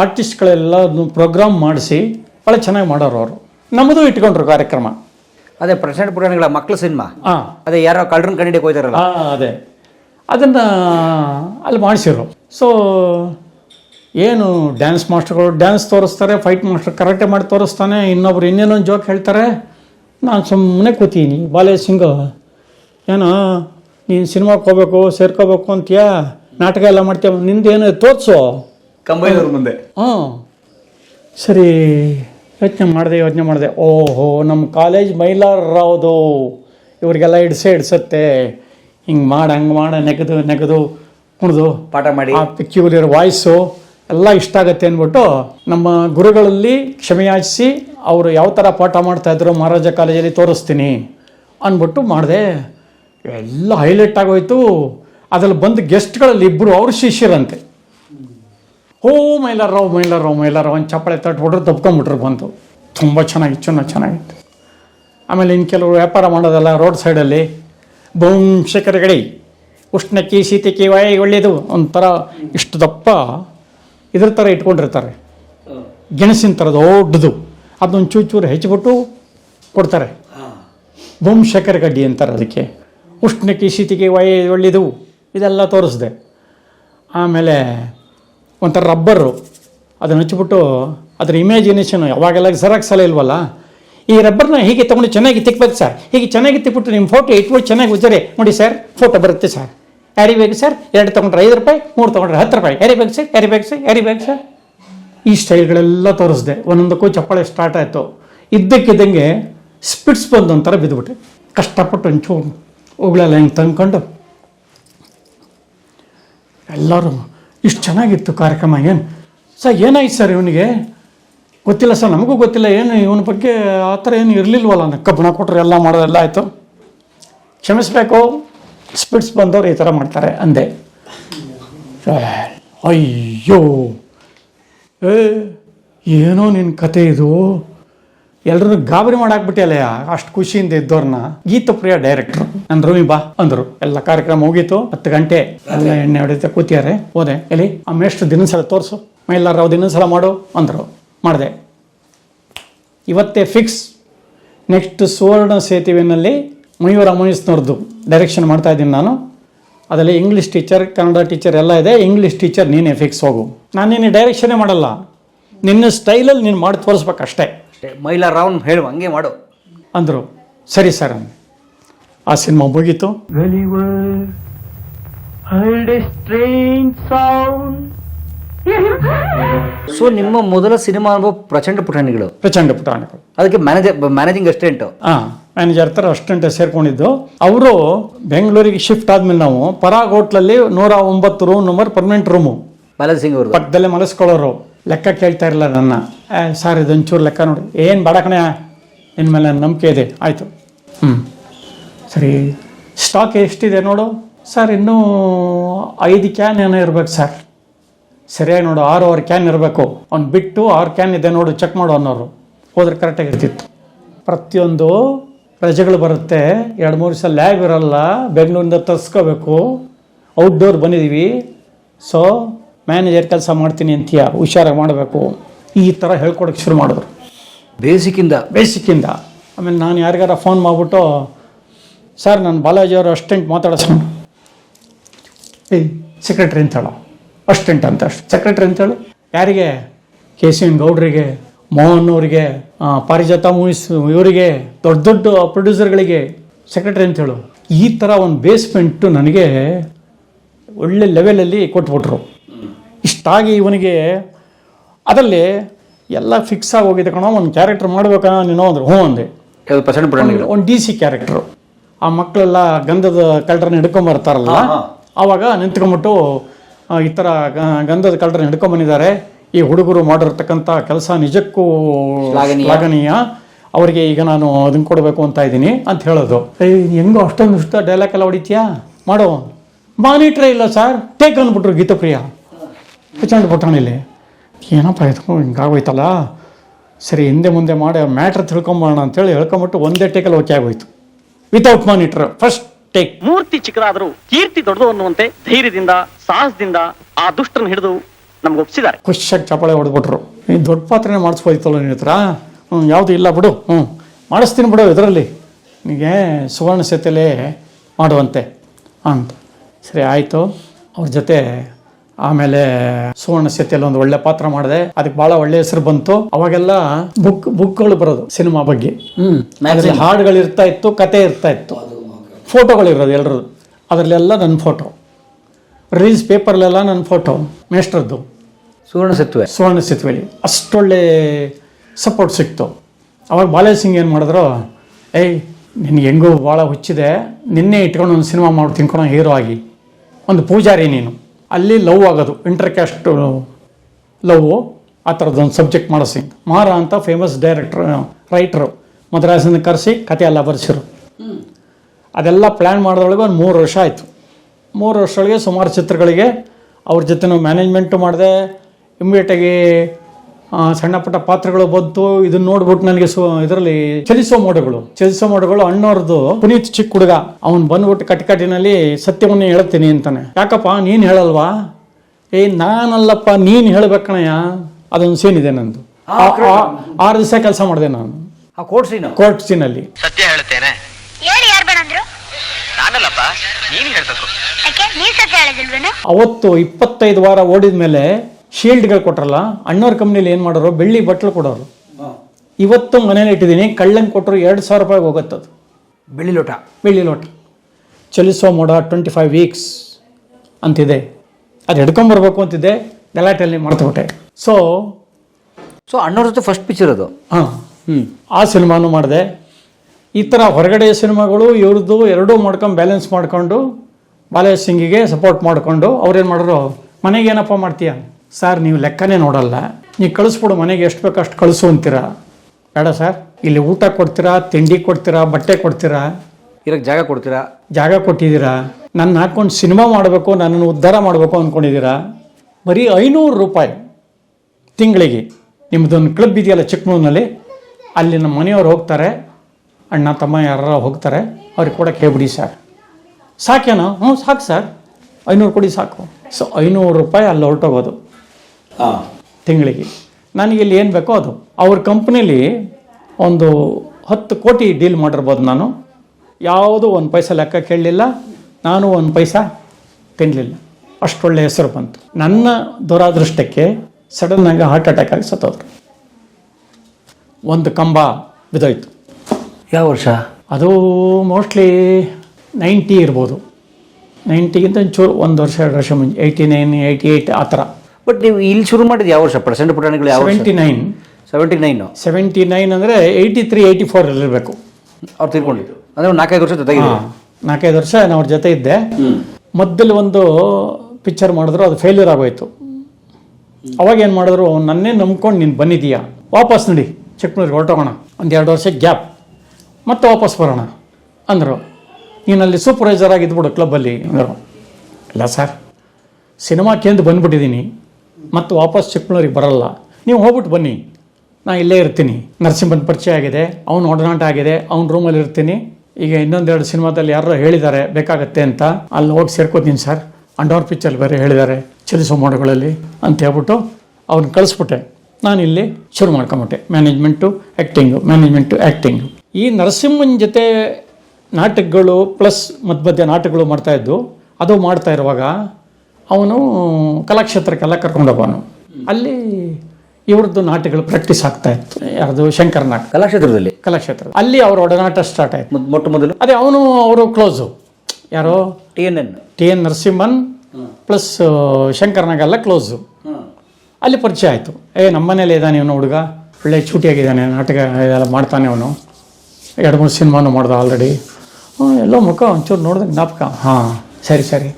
ಆರ್ಟಿಸ್ಟ್ಗಳೆಲ್ಲ ಪ್ರೋಗ್ರಾಮ್ ಮಾಡಿಸಿ ಭಾಳ ಚೆನ್ನಾಗಿ ಮಾಡೋರು ಅವರು. ನಮ್ಮದು ಇಟ್ಕೊಂಡ್ರು ಕಾರ್ಯಕ್ರಮ. ಅದೇ ಪ್ರಚಂಡ ಪುರಾಣಗಳ ಮಕ್ಕಳ ಸಿನಿಮಾ. ಹಾಂ ಅದೇ ಯಾರೋ ಕಳ್ಳರನ್ನ ಕಣ್ಣಿಗೆ ಹೋಯ್ತಾರಲ್ಲ. ಅದೇ. ಅದನ್ನು ಅಲ್ಲಿ ಮಾಡಿಸಿರು. ಸೊ ಏನು ಡ್ಯಾನ್ಸ್ ಮಾಸ್ಟರ್ಗಳು ಡ್ಯಾನ್ಸ್ ತೋರಿಸ್ತಾರೆ ಫೈಟ್ ಮಾಸ್ಟರ್ ಕರೆಕ್ಟೇ ಮಾಡಿ ತೋರಿಸ್ತಾನೆ ಇನ್ನೊಬ್ರು ಇನ್ನೇನೊಂದು ಜೋಕ್ ಹೇಳ್ತಾರೆ. ನಾನು ಸುಮ್ಮನೆ ಕೂತೀನಿ. ಬಾಲೇ ಸಿಂಗ್ ಏನೋ ನೀನು ಸಿನಿಮಾಕ್ಕೆ ಹೋಗ್ಬೇಕು ಸೇರ್ಕೋಬೇಕು ಅಂತೀಯಾ? ನಾಟಕ ಎಲ್ಲ ಮಾಡ್ತೀಯ? ನಿಂದೇನು ತೋರಿಸು? ಕಂಬೈನವ್ರ ಮುಂದೆ. ಹಾಂ. ಸರಿ ಯೋಚನೆ ಮಾಡಿದೆ ಯೋಚನೆ ಮಾಡಿದೆ. ಓಹೋ ನಮ್ಮ ಕಾಲೇಜ್ ಮೈಲಾರರಾವ್ದು. ಇವರಿಗೆಲ್ಲ ಹಿಡ್ಸೇ ಹಿಡ್ಸತ್ತೆ. ಹಿಂಗೆ ಮಾಡ ಹಂಗೆ ಮಾಡ ನೆಗೆದು ನೆಗೆದು ಕುಣಿದು. ಪಾಠ ಮಾಡಿ. ಆ ಪಿಕ್ಯೂಲಿಯರ್ ವಾಯ್ಸು ಎಲ್ಲ ಇಷ್ಟ ಆಗುತ್ತೆ ಅಂದ್ಬಿಟ್ಟು ನಮ್ಮ ಗುರುಗಳಲ್ಲಿ ಕ್ಷಮೆಯಾಚಿಸಿ ಅವರು ಯಾವ ಥರ ಪಾಠ ಮಾಡ್ತಾಯಿದ್ರು ಮಹಾರಾಜ ಕಾಲೇಜಲ್ಲಿ ತೋರಿಸ್ತೀನಿ ಅಂದ್ಬಿಟ್ಟು ಮಾಡಿದೆ. ಎಲ್ಲ ಹೈಲೈಟ್ ಆಗೋಯ್ತು. ಅದ್ರಲ್ಲಿ ಬಂದ ಗೆಸ್ಟ್ಗಳಲ್ಲಿ ಇಬ್ಬರು ಅವ್ರ ಶಿಷ್ಯರಂತೆ. ಓ ಮೈಲಾರರಾವ್ ಮೈಲಾರರಾವ್ ಮೈಲಾರರಾವ್ ಒಂದು ಚಪ್ಪಳೆ ತಟ್ಟು ಹೊಡ್ರು ತಪ್ಕೊಂಬಿಟ್ರು ಬಂತು ತುಂಬ ಚೆನ್ನಾಗಿತ್ತು ಚೆನ್ನಾಗಿ ಚೆನ್ನಾಗಿತ್ತು. ಆಮೇಲೆ ಇನ್ನು ಕೆಲವರು ವ್ಯಾಪಾರ ಮಾಡೋದಲ್ಲ ರೋಡ್ ಸೈಡಲ್ಲಿ ಬೌಂಶೇಖರ ಗಡಿ ಉಷ್ಣಕ್ಕಿ ಶೀತಕ್ಕಿ ವಾಯ ಒಳ್ಳೆಯದು ಒಂಥರ ಇಷ್ಟು ದಪ್ಪ ಇದ್ರ ಥರ ಇಟ್ಕೊಂಡಿರ್ತಾರೆ. ಗೆಣಸಿನ ಥರ ದೊಡ್ಡದು. ಅದೊಂದು ಚೂರು ಚೂರು ಹೆಚ್ಚಿಬಿಟ್ಟು ಕೊಡ್ತಾರೆ. ಬೋಂ ಶೇಖರ ಗಡ್ಡಿ ಅಂತಾರೆ ಅದಕ್ಕೆ. ಉಷ್ಣಕ್ಕೆ ಶೀತಿಗೆ ವಾಯೆ ಒಳ್ಳೆಯದು ಇದೆಲ್ಲ ತೋರಿಸ್ದೆ. ಆಮೇಲೆ ಒಂಥರ ರಬ್ಬರು. ಅದನ್ನು ಹಚ್ಚಿಬಿಟ್ಟು ಅದರ ಇಮ್ಯಾಜಿನೇಷನ್ ಯಾವಾಗೆಲ್ಲ ಜೆರಾಕ್ಸ್ ಎಲ್ಲ ಇಲ್ವಲ್ಲ, ಈ ರಬ್ಬರ್ನ ಹೀಗೆ ತೊಗೊಂಡು ಚೆನ್ನಾಗಿ ತಿಕ್ಬೇಕು ಸರ್ ಹೀಗೆ ಚೆನ್ನಾಗಿ ತಿಕ್ಬಿಟ್ಟು ನಿಮ್ಮ ಫೋಟೋ ಇಟ್ಬಿಟ್ಟು ಚೆನ್ನಾಗಿ ಉಜ್ಜರೆ. ನೋಡಿ ಸರ್ ಫೋಟೋ ಬರುತ್ತೆ ಸರ್ ಯಾರಿಗೆ ಸರ್ ಎರಡು ತೊಗೊಂಡ್ರೆ ಐದು ರೂಪಾಯಿ, ಮೂರು ತೊಗೊಂಡ್ರೆ ಹತ್ತು ರೂಪಾಯಿ. ಯಾರಿಗೆ ಸರ್ ಯಾರಿಗೆ ಸರ್ ಯಾರಿಗೆ ಸರ್ ಈ ಸ್ಟೈಲ್ಗಳೆಲ್ಲ ತೋರಿಸ್ದೆ. ಒಂದೊಂದಕ್ಕೂ ಚಪ್ಪಾಳೆ ಸ್ಟಾರ್ಟ್ ಆಯಿತು. ಇದ್ದಕ್ಕಿದ್ದಂಗೆ ಸ್ಪಿಟ್ಸ್ ಬಂದು ಒಂಥರ ಬಿದ್ದುಬಿಟ್ಟೆ ಕಷ್ಟಪಟ್ಟು ಒಂಚೂರು ಉಗುಳೆಲ್ಲ ಹೆಂಗೆ ತಂದ್ಕೊಂಡು ಎಲ್ಲರೂ ಇಷ್ಟು ಚೆನ್ನಾಗಿತ್ತು ಕಾರ್ಯಕ್ರಮ, ಏನು? ಸರ್, ಏನಾಯ್ತು ಸರ್ ಇವನಿಗೆ? ಗೊತ್ತಿಲ್ಲ ಸರ್, ನಮಗೂ ಗೊತ್ತಿಲ್ಲ, ಏನು ಇವನ ಬಗ್ಗೆ ಆ ಥರ ಏನು ಇರಲಿಲ್ವಲ್ಲ ಕಬ್ಬಣ ಕೊಟ್ಟರೆ ಎಲ್ಲ ಮಾಡೋದೆಲ್ಲ ಆಯಿತು. ಕ್ಷಮಿಸ್ಬೇಕು ಸ್ಪಿಟ್ಸ್ ಬಂದವರು ಈ ಥರ ಮಾಡ್ತಾರೆ, ಅಂದೆ. ಅಯ್ಯೋ, ಏ, ಏನೋ ನಿನ್ನ ಕತೆ ಇದು? ಎಲ್ಲರೂ ಗಾಬರಿ ಮಾಡಾಕ್ಬಿಟ್ಟಿಲ್ಲ ಅಷ್ಟು ಖುಷಿಯಿಂದ ಇದ್ದವ್ರನ್ನ ಗೀತಪ್ರಿಯ ಡೈರೆಕ್ಟರ್ ನನ್ನ ರೂಮಿ ಬಾ ಅಂದ್ರು. ಎಲ್ಲ ಕಾರ್ಯಕ್ರಮ ಹೋಗಿತ್ತು ಹತ್ತು ಗಂಟೆ. ಎಲ್ಲ ಎಣ್ಣೆ ಹೊಡಿತ ಕೂತಿದ್ದಾರೆ. ಹೋದೆ. ಎಲ್ಲಿ? ಆ ಮೇಷ್ಟು ದಿನಸಲ ತೋರಿಸು. ಮೈಲಾರ ದಿನಸಲ ಮಾಡು ಅಂದರು. ಮಾಡಿದೆ. ಇವತ್ತೇ ಫಿಕ್ಸ್ ನೆಕ್ಸ್ಟ್ ಸುವರ್ಣ ಸೇತುವೆನಲ್ಲಿ ಮಯೂರ ಅಮೋನಿಸ್ನವ್ರದ್ದು ಡೈರೆಕ್ಷನ್ ಮಾಡ್ತಾ ಇದ್ದೀನಿ ನಾನು. ಅದರಲ್ಲಿ ಇಂಗ್ಲೀಷ್ ಟೀಚರ್ ಕನ್ನಡ ಟೀಚರ್ ಎಲ್ಲ ಇದೆ. ಇಂಗ್ಲೀಷ್ ಟೀಚರ್ ನೀನೇ ಫಿಕ್ಸ್ ಹೋಗು. ನಾನು ನೀನು ಡೈರೆಕ್ಷನೇ ಮಾಡಲ್ಲ. ನಿನ್ನ ಸ್ಟೈಲಲ್ಲಿ ನೀನು ಮಾಡಿ ತೋರಿಸ್ಬೇಕಷ್ಟೇ. ಮೈಲಾ ರಾವ್ನ್ ಹೇಳು ಹಂಗೆ ಮಾಡು. ಅಂದರು ಸರಿ ಸರ್ ಅಂದೆ ಆ ಸಿನಿಮಾ ಮುಗೀತು. ಸೊ ನಿಮ್ಮ ಮೊದಲ ಸಿನಿಮಾ ಅನುಭವ ಪ್ರಚಂಡ ಪುಟಾಣಿಗಳು? ಪ್ರಚಂಡ ಪುಟಾಣಿಗಳು. ಅದಕ್ಕೆ ಮ್ಯಾನೇಜರ್ ಮ್ಯಾನೇಜಿಂಗ್ ಅಸಿಸ್ಟೆಂಟ್ ಹಾಂ ಮ್ಯಾನೇಜರ್ ಥರ ಅಸ್ಟೆಂಟ್ ಸೇರ್ಕೊಂಡಿದ್ದು. ಅವರು ಬೆಂಗಳೂರಿಗೆ ಶಿಫ್ಟ್ ಆದ್ಮೇಲೆ ನಾವು ಪರಾಗ್ ಹೋಟ್ಲಲ್ಲಿ ನೂರ ಒಂಬತ್ತು ರೂಮ್ ನಂಬರ್ ಪರ್ಮನೆಂಟ್ ರೂಮು ಮಲಸಿಂಗ್ ಅವರು ಪಕ್ಕದಲ್ಲೇ ಮಲಸ್ಕೊಳ್ಳೋರು. ಲೆಕ್ಕ ಕೇಳ್ತಾ ಇರಲಿಲ್ಲ ನನ್ನ. ಸರ್, ಇದೊಂಚೂರು ಲೆಕ್ಕ ನೋಡಿ. ಏನು ಬೇಡ ಕಣೆ? ನಿನ್ನ ಮೇಲೆ ನನ್ನ ನಂಬಿಕೆ ಇದೆ. ಆಯಿತು. ಹ್ಞೂ ಸರಿ ಸ್ಟಾಕ್ ಎಷ್ಟಿದೆ ನೋಡು. ಸರ್, ಇನ್ನೂ ಐದು ಕ್ಯಾನ್ ಏನೋ ಇರಬೇಕು ಸರ್. ಸರಿಯಾಗಿ ನೋಡು ಆರು ಆರು ಕ್ಯಾನ್ ಇರಬೇಕು. ಅವ್ನು ಬಿಟ್ಟು ಆರು ಕ್ಯಾನ್ ಇದೆ ನೋಡು ಚೆಕ್ ಮಾಡು ಅನ್ನೋರು. ಹೋದ್ರೆ ಕರೆಕ್ಟಾಗಿ ಇರ್ತಿತ್ತು. ಪ್ರತಿಯೊಂದು ರಜೆಗಳು ಬರುತ್ತೆ. ಎರಡು, ಮೂರು ದಿವಸ ಲ್ಯಾಬ್ ಇರಲ್ಲ. ಬೆಂಗಳೂರಿಂದ ತರಿಸ್ಕೋಬೇಕು. ಔಟ್ಡೋರ್ ಬಂದಿದ್ದೀವಿ ಸೊ ಮ್ಯಾನೇಜರ್ ಕೆಲಸ ಮಾಡ್ತೀನಿ ಅಂತೀಯ ಹುಷಾರಾಗಿ ಮಾಡಬೇಕು. ಈ ಥರ ಹೇಳ್ಕೊಡಕ್ಕೆ ಶುರು ಮಾಡಿದ್ರು. ಬೇಸಿಕ್ಕಿಂದ? ಬೇಸಿಕ್ಕಿಂದ. ಆಮೇಲೆ ನಾನು ಯಾರಿಗಾರ ಫೋನ್ ಮಾಡಿಬಿಟ್ಟು ಸರ್ ನಾನು ಬಾಲಾಜಿ ಅವರು ಅಸ್ಟೆಂಟ್ ಮಾತಾಡಿಸ್ಕೊಂಡು ಏಯ್ ಸೆಕ್ರೆಟ್ರಿ ಅಂತ ಹೇಳೋ. ಅಸ್ಟೆಂಟ್ ಅಂತ ಅಷ್ಟು ಸೆಕ್ರೆಟ್ರಿ ಅಂತ ಹೇಳು? ಯಾರಿಗೆ? ಕೆ ಸಿ ಎನ್ ಗೌಡ್ರಿಗೆ ಮೋಹನ್ ಅವರಿಗೆ ಪಾರಿಜಾತ ಮೂವೀಸ್ ಇವರಿಗೆ ದೊಡ್ಡ ದೊಡ್ಡ ಪ್ರೊಡ್ಯೂಸರ್ಗಳಿಗೆ ಸೆಕ್ರೆಟ್ರಿ ಅಂತ ಹೇಳು. ಈ ಥರ ಒಂದು ಬೇಸ್ಮೆಂಟು ನನಗೆ ಒಳ್ಳೆ ಲೆವೆಲಲ್ಲಿ ಕೊಟ್ಬಿಟ್ರು. ಇಷ್ಟಾಗಿ ಇವನಿಗೆ ಅದರಲ್ಲಿ ಎಲ್ಲ ಫಿಕ್ಸ್ ಆಗಿ ಹೋಗಿದೆ ಕಣೋ ಒಂದು ಕ್ಯಾರೆಕ್ಟರ್ ಮಾಡ್ಬೇಕಾ ನೀನು ಅಂದ್ರು. ಹ್ಞೂ ಅಂದೆ. ಒಂದು ಡಿ ಸಿ ಕ್ಯಾರೆಕ್ಟ್ರು ಆ ಮಕ್ಕಳೆಲ್ಲ ಗಂಧದ ಕಳ್ಳರನ್ನ ಹಿಡ್ಕೊಂಬರ್ತಾರಲ್ಲ ಆವಾಗ ನಿಂತ್ಕೊಂಬಿಟ್ಟು ಈ ಥರ ಗಂಧದ ಕಳ್ಳರನ್ನ ಹಿಡ್ಕೊಂಬಂದಿದ್ದಾರೆ ಈ ಹುಡುಗರು ಮಾಡಿರ್ತಕ್ಕಂಥ ಕೆಲಸ ನಿಜಕ್ಕೂ ಶ್ಲಾಘನೀಯ. ಅವರಿಗೆ ಈಗ ನಾನು ಅದನ್ನು ಕೊಡಬೇಕು ಅಂತ ಇದ್ದೀನಿ ಅಂತ ಹೇಳೋದು. ಹೆಂಗೋ ಅಷ್ಟೊಂದು ಇಷ್ಟ ಡೈಲಾಗ್ ಎಲ್ಲ ಹೊಡಿತೀಯಾ? ಮಾಡೋ. ಮಾನಿಟ್ರೇ ಇಲ್ಲ ಸರ್ ಟೇಕ್ ಅಂದ್ಬಿಟ್ರು ಗೀತಪ್ರಿಯ. ಪ್ರಚಂಡ ಪುಟಾಣಿಲಿ ಏನಪ್ಪ ಇದು? ಹಿಂಗಾಗೋಯ್ತಲ್ಲ? ಸರಿ ಹಿಂದೆ ಮುಂದೆ ಮಾಡಿ ಮ್ಯಾಟ್ರ್ ತಿಳ್ಕೊಂಬೋಣ ಅಂತೇಳಿ ಹೇಳ್ಕೊಂಬಿಟ್ಟು ಒಂದೇ ಟೇಕಲ್ಲಿ ಓಕೆ ಆಗೋಯ್ತು. ವಿತೌಟ್ ಮಾನಿಟ್ರ್ ಫಸ್ಟ್ ಟೇಕ್ ಮೂರ್ತಿ ಚಿಕ್ಕದಾದರೂ ಕೀರ್ತಿ ದೊಡ್ಡದು ಅನ್ನುವಂತೆ ಧೈರ್ಯದಿಂದ ಸಾಹಸದಿಂದ ಆ ದುಷ್ಟರನ್ನು ಹಿಡಿದು ನಮ್ಗೆ ಒಪ್ಸಿದ್ದಾರೆ. ಖುಷಿಯಾಗಿ ಚಪ್ಪಾಳೆ ಹೊಡೆದ್ಬಿಟ್ರು ಈ ದೊಡ್ಡ ಪಾತ್ರನೇ ಮಾಡಿಸ್ಬೋದಿತ್ತಲ್ಲ ನಿನ್ನ ಹತ್ರ? ಹ್ಞೂ ಯಾವುದು ಇಲ್ಲ ಬಿಡು. ಹ್ಞೂ ಮಾಡಿಸ್ತೀನಿ ಬಿಡು ಇದರಲ್ಲಿ. ನಿನಗೆ ಸುವರ್ಣ ಸೇತಲೇ ಮಾಡುವಂತೆ. ಅಂತ ಸರಿ ಆಯಿತು. ಅವ್ರ ಜೊತೆ ಆಮೇಲೆ ಸುವರ್ಣ ಸೇತುವೆಯಲ್ಲಿ ಒಂದು ಒಳ್ಳೆ ಪಾತ್ರ ಮಾಡಿದೆ. ಅದಕ್ಕೆ ಬಹಳ ಒಳ್ಳೆ ಹೆಸರು ಬಂತು. ಅವಾಗೆಲ್ಲ ಬುಕ್ ಬುಕ್ಗಳು ಬರೋದು ಸಿನಿಮಾ ಬಗ್ಗೆ. ಹ್ಮ್ ಹಾಡುಗಳು ಇರ್ತಾ ಇತ್ತು ಕತೆ ಇರ್ತಾ ಇತ್ತು. ಫೋಟೋಗಳಿರೋದು ಎಲ್ಲರದು ಅದರಲ್ಲೆಲ್ಲ ನನ್ನ ಫೋಟೋ. ರಿಲೀಸ್ ಪೇಪರ್ಲೆಲ್ಲ ನನ್ನ ಫೋಟೋ ಮೇಷ್ಟ್ರದ್ದು. ಸುವರ್ಣ ಸೇತುವೆ ಸುವರ್ಣ ಸೇತುವೆಲಿ ಅಷ್ಟೊಳ್ಳೆ ಸಪೋರ್ಟ್ ಸಿಕ್ತು. ಅವಾಗ ಬಾಲಯ ಸಿಂಗ್ ಏನು ಮಾಡಿದ್ರು ಏಯ್ ನಿನಗೆ ಹೆಂಗೂ ಭಾಳ ಹುಚ್ಚಿದೆ. ನಿನ್ನೆ ಇಟ್ಕೊಂಡು ಒಂದು ಸಿನಿಮಾ ಮಾಡಿ ತಿನ್ಕೊಳೋ ಹೀರೋ ಆಗಿ. ಒಂದು ಪೂಜಾರಿ ನೀನು. ಅಲ್ಲಿ ಲವ್ ಆಗೋದು ಇಂಟರ್ ಕ್ಯಾಸ್ಟ್ ಲವ್ ಆ ಥರದ್ದೊಂದು ಸಬ್ಜೆಕ್ಟ್ ಮಾಡಿಸಿ. ಮಹಾರ ಅಂತ ಫೇಮಸ್ ಡೈರೆಕ್ಟ್ರ್ ರೈಟ್ರು ಮದ್ರಾಸಿಂದ ಕರೆಸಿ ಕತೆ ಎಲ್ಲ ಬರೆಸಿರು. ಅದೆಲ್ಲ ಪ್ಲ್ಯಾನ್ ಮಾಡಿದೊಳಗೆ ಒಂದು ಮೂರು ವರ್ಷ ಆಯಿತು. ಮೂರು ವರ್ಷದೊಳಗೆ ಸುಮಾರು ಚಿತ್ರಗಳಿಗೆ ಅವ್ರ ಜೊತೆ ಮ್ಯಾನೇಜ್ಮೆಂಟು ಮಾಡಿದೆ ಇಮ್ಮಿಡಿಯೇಟಾಗಿ ಸಣ್ಣ ಪುಟ್ಟ ಪಾತ್ರಗಳು ಬಂತು. ಇದನ್ನ ನೋಡ್ಬಿಟ್ಟು ನನಗೆ ಸೊ ಇದರಲ್ಲಿ ಚಲಿಸೋ ಮೋಡಗಳು. ಚಲಿಸೋ ಮೋಡಗಳು ಅಣ್ಣವ್ರದ್ದು ಪುನೀತ್ ಚಿಕ್ಕ ಹುಡುಗ. ಅವ್ನು ಬಂದ್ಬಿಟ್ಟು ಕಟ್ಕಟ್ಟಿನಲ್ಲಿ ಸತ್ಯವನ್ನು ಹೇಳ್ತೀನಿ ಅಂತಾನೆ. ಯಾಕಪ್ಪ ನೀನ್ ಹೇಳಲ್ವಾ? ಏ ನಾನಲ್ಲಪ್ಪ ನೀನ್ ಹೇಳ್ಬೇಕಣಯ್ಯ. ಅದೊಂದು ಸೀನ್ ಇದೆ ನಂದು. ಆ- ಆ- ಆರು ದಿವಸ ಕೆಲಸ ಮಾಡಿದೆ ನಾನು. ಆ ಕೋರ್ಟ್ ಸೀನ್ ಕೋರ್ಟ್ ಸೀನಲ್ಲಿ ಸತ್ಯ ಹೇಳ್ತೇನೆ. ಹೇಳಿ ಯಾರು ಬೇಡ ನಾನಲ್ಲಪ್ಪ ನೀನ್ ಹೇಳ್ಬೇಕು. ಯಾಕೆ? ನೀನ್ ಸತ್ಯ ಹೇಳಿದಿಲ್ವೇನು? ಅವತ್ತು ಇಪ್ಪತ್ತೈದು ವಾರ ಓಡಿದ ಮೇಲೆ ಶೀಲ್ಡ್ಗಳು ಕೊಟ್ರಲ್ಲ ಅಣ್ಣವ್ರ ಕಂಪ್ನಿಲಿ ಏನು ಮಾಡೋರು ಬೆಳ್ಳಿ ಬಟ್ಲು ಕೊಡೋರು. ಇವತ್ತು ಮನೇಲಿ ಇಟ್ಟಿದ್ದೀನಿ ಕಳ್ಳಂಗೆ ಕೊಟ್ಟರು ಎರಡು ಸಾವಿರ ರೂಪಾಯಿ ಹೋಗುತ್ತದು ಬೆಳ್ಳಿ ಲೋಟ. ಬೆಳ್ಳಿ ಲೋಟ. ಚಲಿಸೋ ಮೋಡ ಟ್ವೆಂಟಿ ಫೈವ್ ವೀಕ್ಸ್ ಅಂತಿದೆ. ಅದು ಹಿಡ್ಕೊಂಬರ್ಬೇಕು ಅಂತಿದೆ ಗಲಾಟೆಯಲ್ಲಿ ಮಾಡ್ತಬಿಟ್ಟೆ ಸೊ ಸೊ ಅಣ್ಣವ್ರ ಜೊತೆ ಫಸ್ಟ್ ಪಿಕ್ಚರ್ ಅದು ಹಾಂ ಹ್ಞೂ ಆ ಸಿನಿಮಾನು ಮಾಡಿದೆ. ಈ ಥರ ಹೊರಗಡೆ ಸಿನಿಮಾಗಳು ಇವ್ರದ್ದು ಎರಡೂ ಮಾಡ್ಕೊಂಡು ಬ್ಯಾಲೆನ್ಸ್ ಮಾಡಿಕೊಂಡು ಬಾಲಯ ಸಿಂಗಿಗೆ ಸಪೋರ್ಟ್ ಮಾಡಿಕೊಂಡು ಅವ್ರೇನು ಮಾಡೋರು ಮನೆಗೆ ಏನಪ್ಪ ಮಾಡ್ತೀಯ? ಸರ್ ನೀವು ಲೆಕ್ಕನೇ ನೋಡಲ್ಲ. ನೀವು ಕಳಿಸ್ಬಿಡು ಮನೆಗೆ ಎಷ್ಟು ಬೇಕೋ ಅಷ್ಟು ಕಳಿಸು ಅಂತೀರಾ. ಬೇಡ ಸರ್ ಇಲ್ಲಿ ಊಟ ಕೊಡ್ತೀರಾ ತಿಂಡಿ ಕೊಡ್ತೀರಾ ಬಟ್ಟೆ ಕೊಡ್ತೀರಾ? ಇರಕ್ಕೆ ಜಾಗ ಕೊಡ್ತೀರಾ? ಜಾಗ ಕೊಟ್ಟಿದ್ದೀರಾ? ನನ್ನ ಹಾಕ್ಕೊಂಡು ಸಿನಿಮಾ ಮಾಡಬೇಕು ನನ್ನನ್ನು ಉದ್ಧಾರ ಮಾಡಬೇಕು ಅಂದ್ಕೊಂಡಿದ್ದೀರಾ ಬರೀ ಐನೂರು ರೂಪಾಯಿ ತಿಂಗಳಿಗೆ. ನಿಮ್ಮದೊಂದು ಕ್ಲಬ್ ಇದೆಯಲ್ಲ ಚಿಕ್ಕಮಗಳೂರಿನಲ್ಲಿ ಅಲ್ಲಿ ನಮ್ಮ ಮನೆಯವ್ರು ಹೋಗ್ತಾರೆ. ಅಣ್ಣ ತಮ್ಮ ಯಾರು ಹೋಗ್ತಾರೆ. ಅವ್ರಿಗೆ ಕೂಡ ಹೇಳ್ಬಿಡಿ ಸರ್ ಸಾಕೇನೋ ಹ್ಞೂ ಸಾಕು ಸರ್ ಐನೂರು ಕೊಡಿ ಸಾಕು. ಸೊ ಐನೂರು ರೂಪಾಯಿ ಅಲ್ಲಿ ಹೊರಟೋಗೋದು. ತಿಂಗಳಿಗೆ. ನನಗೆ ಇಲ್ಲಿ ಏನು ಬೇಕೋ ಅದು. ಅವ್ರ ಕಂಪ್ನಿಲಿ ಒಂದು ಹತ್ತು ಕೋಟಿ ಡೀಲ್ ಮಾಡಿರ್ಬೋದು ನಾನು. ಯಾವುದೂ ಒಂದು ಪೈಸೆ ಲೆಕ್ಕ ಕೇಳಲಿಲ್ಲ. ನಾನು ಒಂದು ಪೈಸ ತಿನ್ನಲಿಲ್ಲ ಅಷ್ಟೊಳ್ಳೆ ಹೆಸರು ಬಂತು. ನನ್ನ ದುರಾದೃಷ್ಟಕ್ಕೆ ಸಡನ್ನಾಗಿ ಹಾರ್ಟ್ ಅಟ್ಯಾಕ್ ಆಗಿ ಸತ್ತೋದ್ರು. ಒಂದು ಕಂಬ ಬಿದೋಯ್ತು ಯಾವ ವರ್ಷ? ಅದು ಮೋಸ್ಟ್ಲಿ ನೈಂಟಿ ಇರ್ಬೋದು. ನೈಂಟಿಗಿಂತ ಒಂಚೂರು ಒಂದು ವರ್ಷ ಎರಡು ವರ್ಷ ಮುಂಚೆ. ಏಯ್ಟಿ ನೈನ್ ಏಯ್ಟಿ ಏಯ್ಟ್ ಆ ಥರ. ಬಟ್ ನೀವು ಇಲ್ಲಿ ಶುರು ಮಾಡಿದ್ದು ಯಾವ ವರ್ಷ? ಪ್ರಸೆಂಟ್ ಪುಟಾಣಿಗಳು ಯಾವ seventy nine seventy nine seventy nine ಅಂದರೆ ಏಯ್ಟಿ ತ್ರೀ ಏಯ್ಟಿ ಫೋರ್ ಇರಬೇಕು. ಅವ್ರು ತಿಳ್ಕೊಂಡಿದ್ದು. ಅಂದರೆ ಒಂದು ನಾಲ್ಕೈದು ವರ್ಷ ಜೊತೆಗೆ ನಾಲ್ಕೈದು ವರ್ಷ ನಾನು ಅವ್ರ ಜೊತೆ ಇದ್ದೆ. ಮೊದಲು ಒಂದು ಪಿಕ್ಚರ್ ಮಾಡಿದ್ರು ಅದು ಫೇಲ್ಯೂರ್ ಆಗೋಯ್ತು. ಅವಾಗ ಏನು ಮಾಡಿದ್ರು ನನ್ನೇ ನಂಬ್ಕೊಂಡು ನೀನು ಬಂದಿದ್ದೀಯಾ ವಾಪಸ್ ನಡಿ ಚಿಕ್ಕಮಗಳೂರಿಗೆ ಹೊರಟೋಗೋಣ. ಒಂದು ಎರಡು ವರ್ಷ ಗ್ಯಾಪ್ ಮತ್ತೆ ವಾಪಸ್ ಬರೋಣ ಅಂದರು. ನೀನಲ್ಲಿ ಸೂಪರ್ವೈಸರ್ ಆಗಿದ್ಬಿಡು ಕ್ಲಬ್ಬಲ್ಲಿ ಅಂದರು. ಇಲ್ಲ ಸರ್ ಸಿನಿಮಾಕ್ಕೆ ಬಂದ್ಬಿಟ್ಟಿದ್ದೀನಿ. ಮತ್ತು ವಾಪಸ್ ಚಿಕ್ಕಮಗಳೂರಿಗೆ ಬರಲ್ಲ. ನೀವು ಹೋಗ್ಬಿಟ್ಟು ಬನ್ನಿ. ನಾನು ಇಲ್ಲೇ ಇರ್ತೀನಿ. ನರಸಿಂಹನ ಪರಿಚಯ ಆಗಿದೆ. ಅವ್ನು ಒಡನಾಟ ಆಗಿದೆ. ಅವ್ನ ರೂಮಲ್ಲಿ ಇರ್ತೀನಿ. ಈಗ ಇನ್ನೊಂದೆರಡು ಸಿನಿಮಾದಲ್ಲಿ ಯಾರೋ ಹೇಳಿದ್ದಾರೆ, ಬೇಕಾಗತ್ತೆ ಅಂತ. ಅಲ್ಲಿ ಹೋಗಿ ಸೇರ್ಕೋತೀನಿ ಸರ್. ಅಂಡೋರ್ ಪಿಕ್ಚರ್ ಬೇರೆ ಹೇಳಿದ್ದಾರೆ ಚಲಿಸೋ ಮೋಡಗಳಲ್ಲಿ ಅಂತ ಹೇಳ್ಬಿಟ್ಟು ಅವ್ರನ್ನ ಕಳಿಸ್ಬಿಟ್ಟೆ. ನಾನು ಇಲ್ಲಿ ಶುರು ಮಾಡ್ಕೊಂಬಿಟ್ಟೆ. ಮ್ಯಾನೇಜ್ಮೆಂಟು ಆ್ಯಕ್ಟಿಂಗು ಮ್ಯಾನೇಜ್ಮೆಂಟು ಆ್ಯಕ್ಟಿಂಗು ಈ ನರಸಿಂಹನ ಜೊತೆ ನಾಟಕಗಳು ಪ್ಲಸ್ ಮಧ್ಯ ಮಧ್ಯ ನಾಟಕಗಳು ಮಾಡ್ತಾಯಿದ್ದು ಅದು ಮಾಡ್ತಾ ಇರುವಾಗ ಅವನು ಕಲಾಕ್ಷೇತ್ರಕ್ಕೆಲ್ಲ ಕರ್ಕೊಂಡೋಗೋನು ಅಲ್ಲಿ ಇವ್ರದ್ದು ನಾಟಕಗಳು ಪ್ರಾಕ್ಟೀಸ್ ಆಗ್ತಾ ಇತ್ತು. ಯಾರ್ದು? ಶಂಕರ್ ನಾಟಕ. ಕಲಾಕ್ಷೇತ್ರದಲ್ಲಿ? ಕಲಾಕ್ಷೇತ್ರ. ಅಲ್ಲಿ ಅವ್ರ ಒಡನಾಟ ಸ್ಟಾರ್ಟ್ ಆಯ್ತು. ಮೊಟ್ಟ ಮೊದಲು? ಅದೇ ಅವನು ಅವರು ಕ್ಲೋಸು ಯಾರೋ? T N N. T N Narasimhan plus ಶಂಕರ್ನಾಗೆಲ್ಲ close ಅಲ್ಲಿ ಪರಿಚಯ ಆಯಿತು. ಏ ನಮ್ಮ ಮನೇಲಿ ಇದ್ದಾನೆ ಇವನು ಹುಡುಗ. ಒಳ್ಳೆ ಚೂಟಿಯಾಗಿದ್ದಾನೆ ನಾಟಕ ಇದೆಲ್ಲ ಮಾಡ್ತಾನೆ ಅವನು. ಎರಡು ಮೂರು ಸಿನಿಮಾನು ಮಾಡ್ದ ಆಲ್ರೆಡಿ ಎಲ್ಲೋ ಮುಖ ಒಂಚೂರು ನೋಡಿದ್ರೆ ಜ್ಞಾಪಕ. ಹಾಂ ಸರಿ ಸರಿ.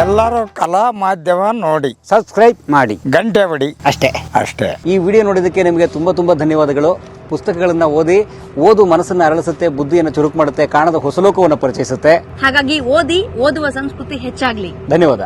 ಎಲ್ಲರೂ ಕಲಾ ಮಾಧ್ಯಮ ನೋಡಿ. ಸಬ್ಸ್ಕ್ರೈಬ್ ಮಾಡಿ. ಗಂಟೆ ಹೊಡಿ ಅಷ್ಟೇ. ಅಷ್ಟೇ. ಈ ವಿಡಿಯೋ ನೋಡಿದ್ದಕ್ಕೆ ನಿಮಗೆ ತುಂಬಾ ತುಂಬಾ ಧನ್ಯವಾದಗಳು. ಪುಸ್ತಕಗಳನ್ನ ಓದಿ ಓದು ಮನಸ್ಸನ್ನ ಅರಳಿಸುತ್ತೆ ಬುದ್ಧಿಯನ್ನು ಚುರುಕು ಮಾಡುತ್ತೆ ಕಾಣದ ಹೊಸಲೋಕವನ್ನು ಪರಿಚಯಿಸುತ್ತೆ. ಹಾಗಾಗಿ ಓದಿ ಓದುವ ಸಂಸ್ಕೃತಿ ಹೆಚ್ಚಾಗ್ಲಿ. ಧನ್ಯವಾದ.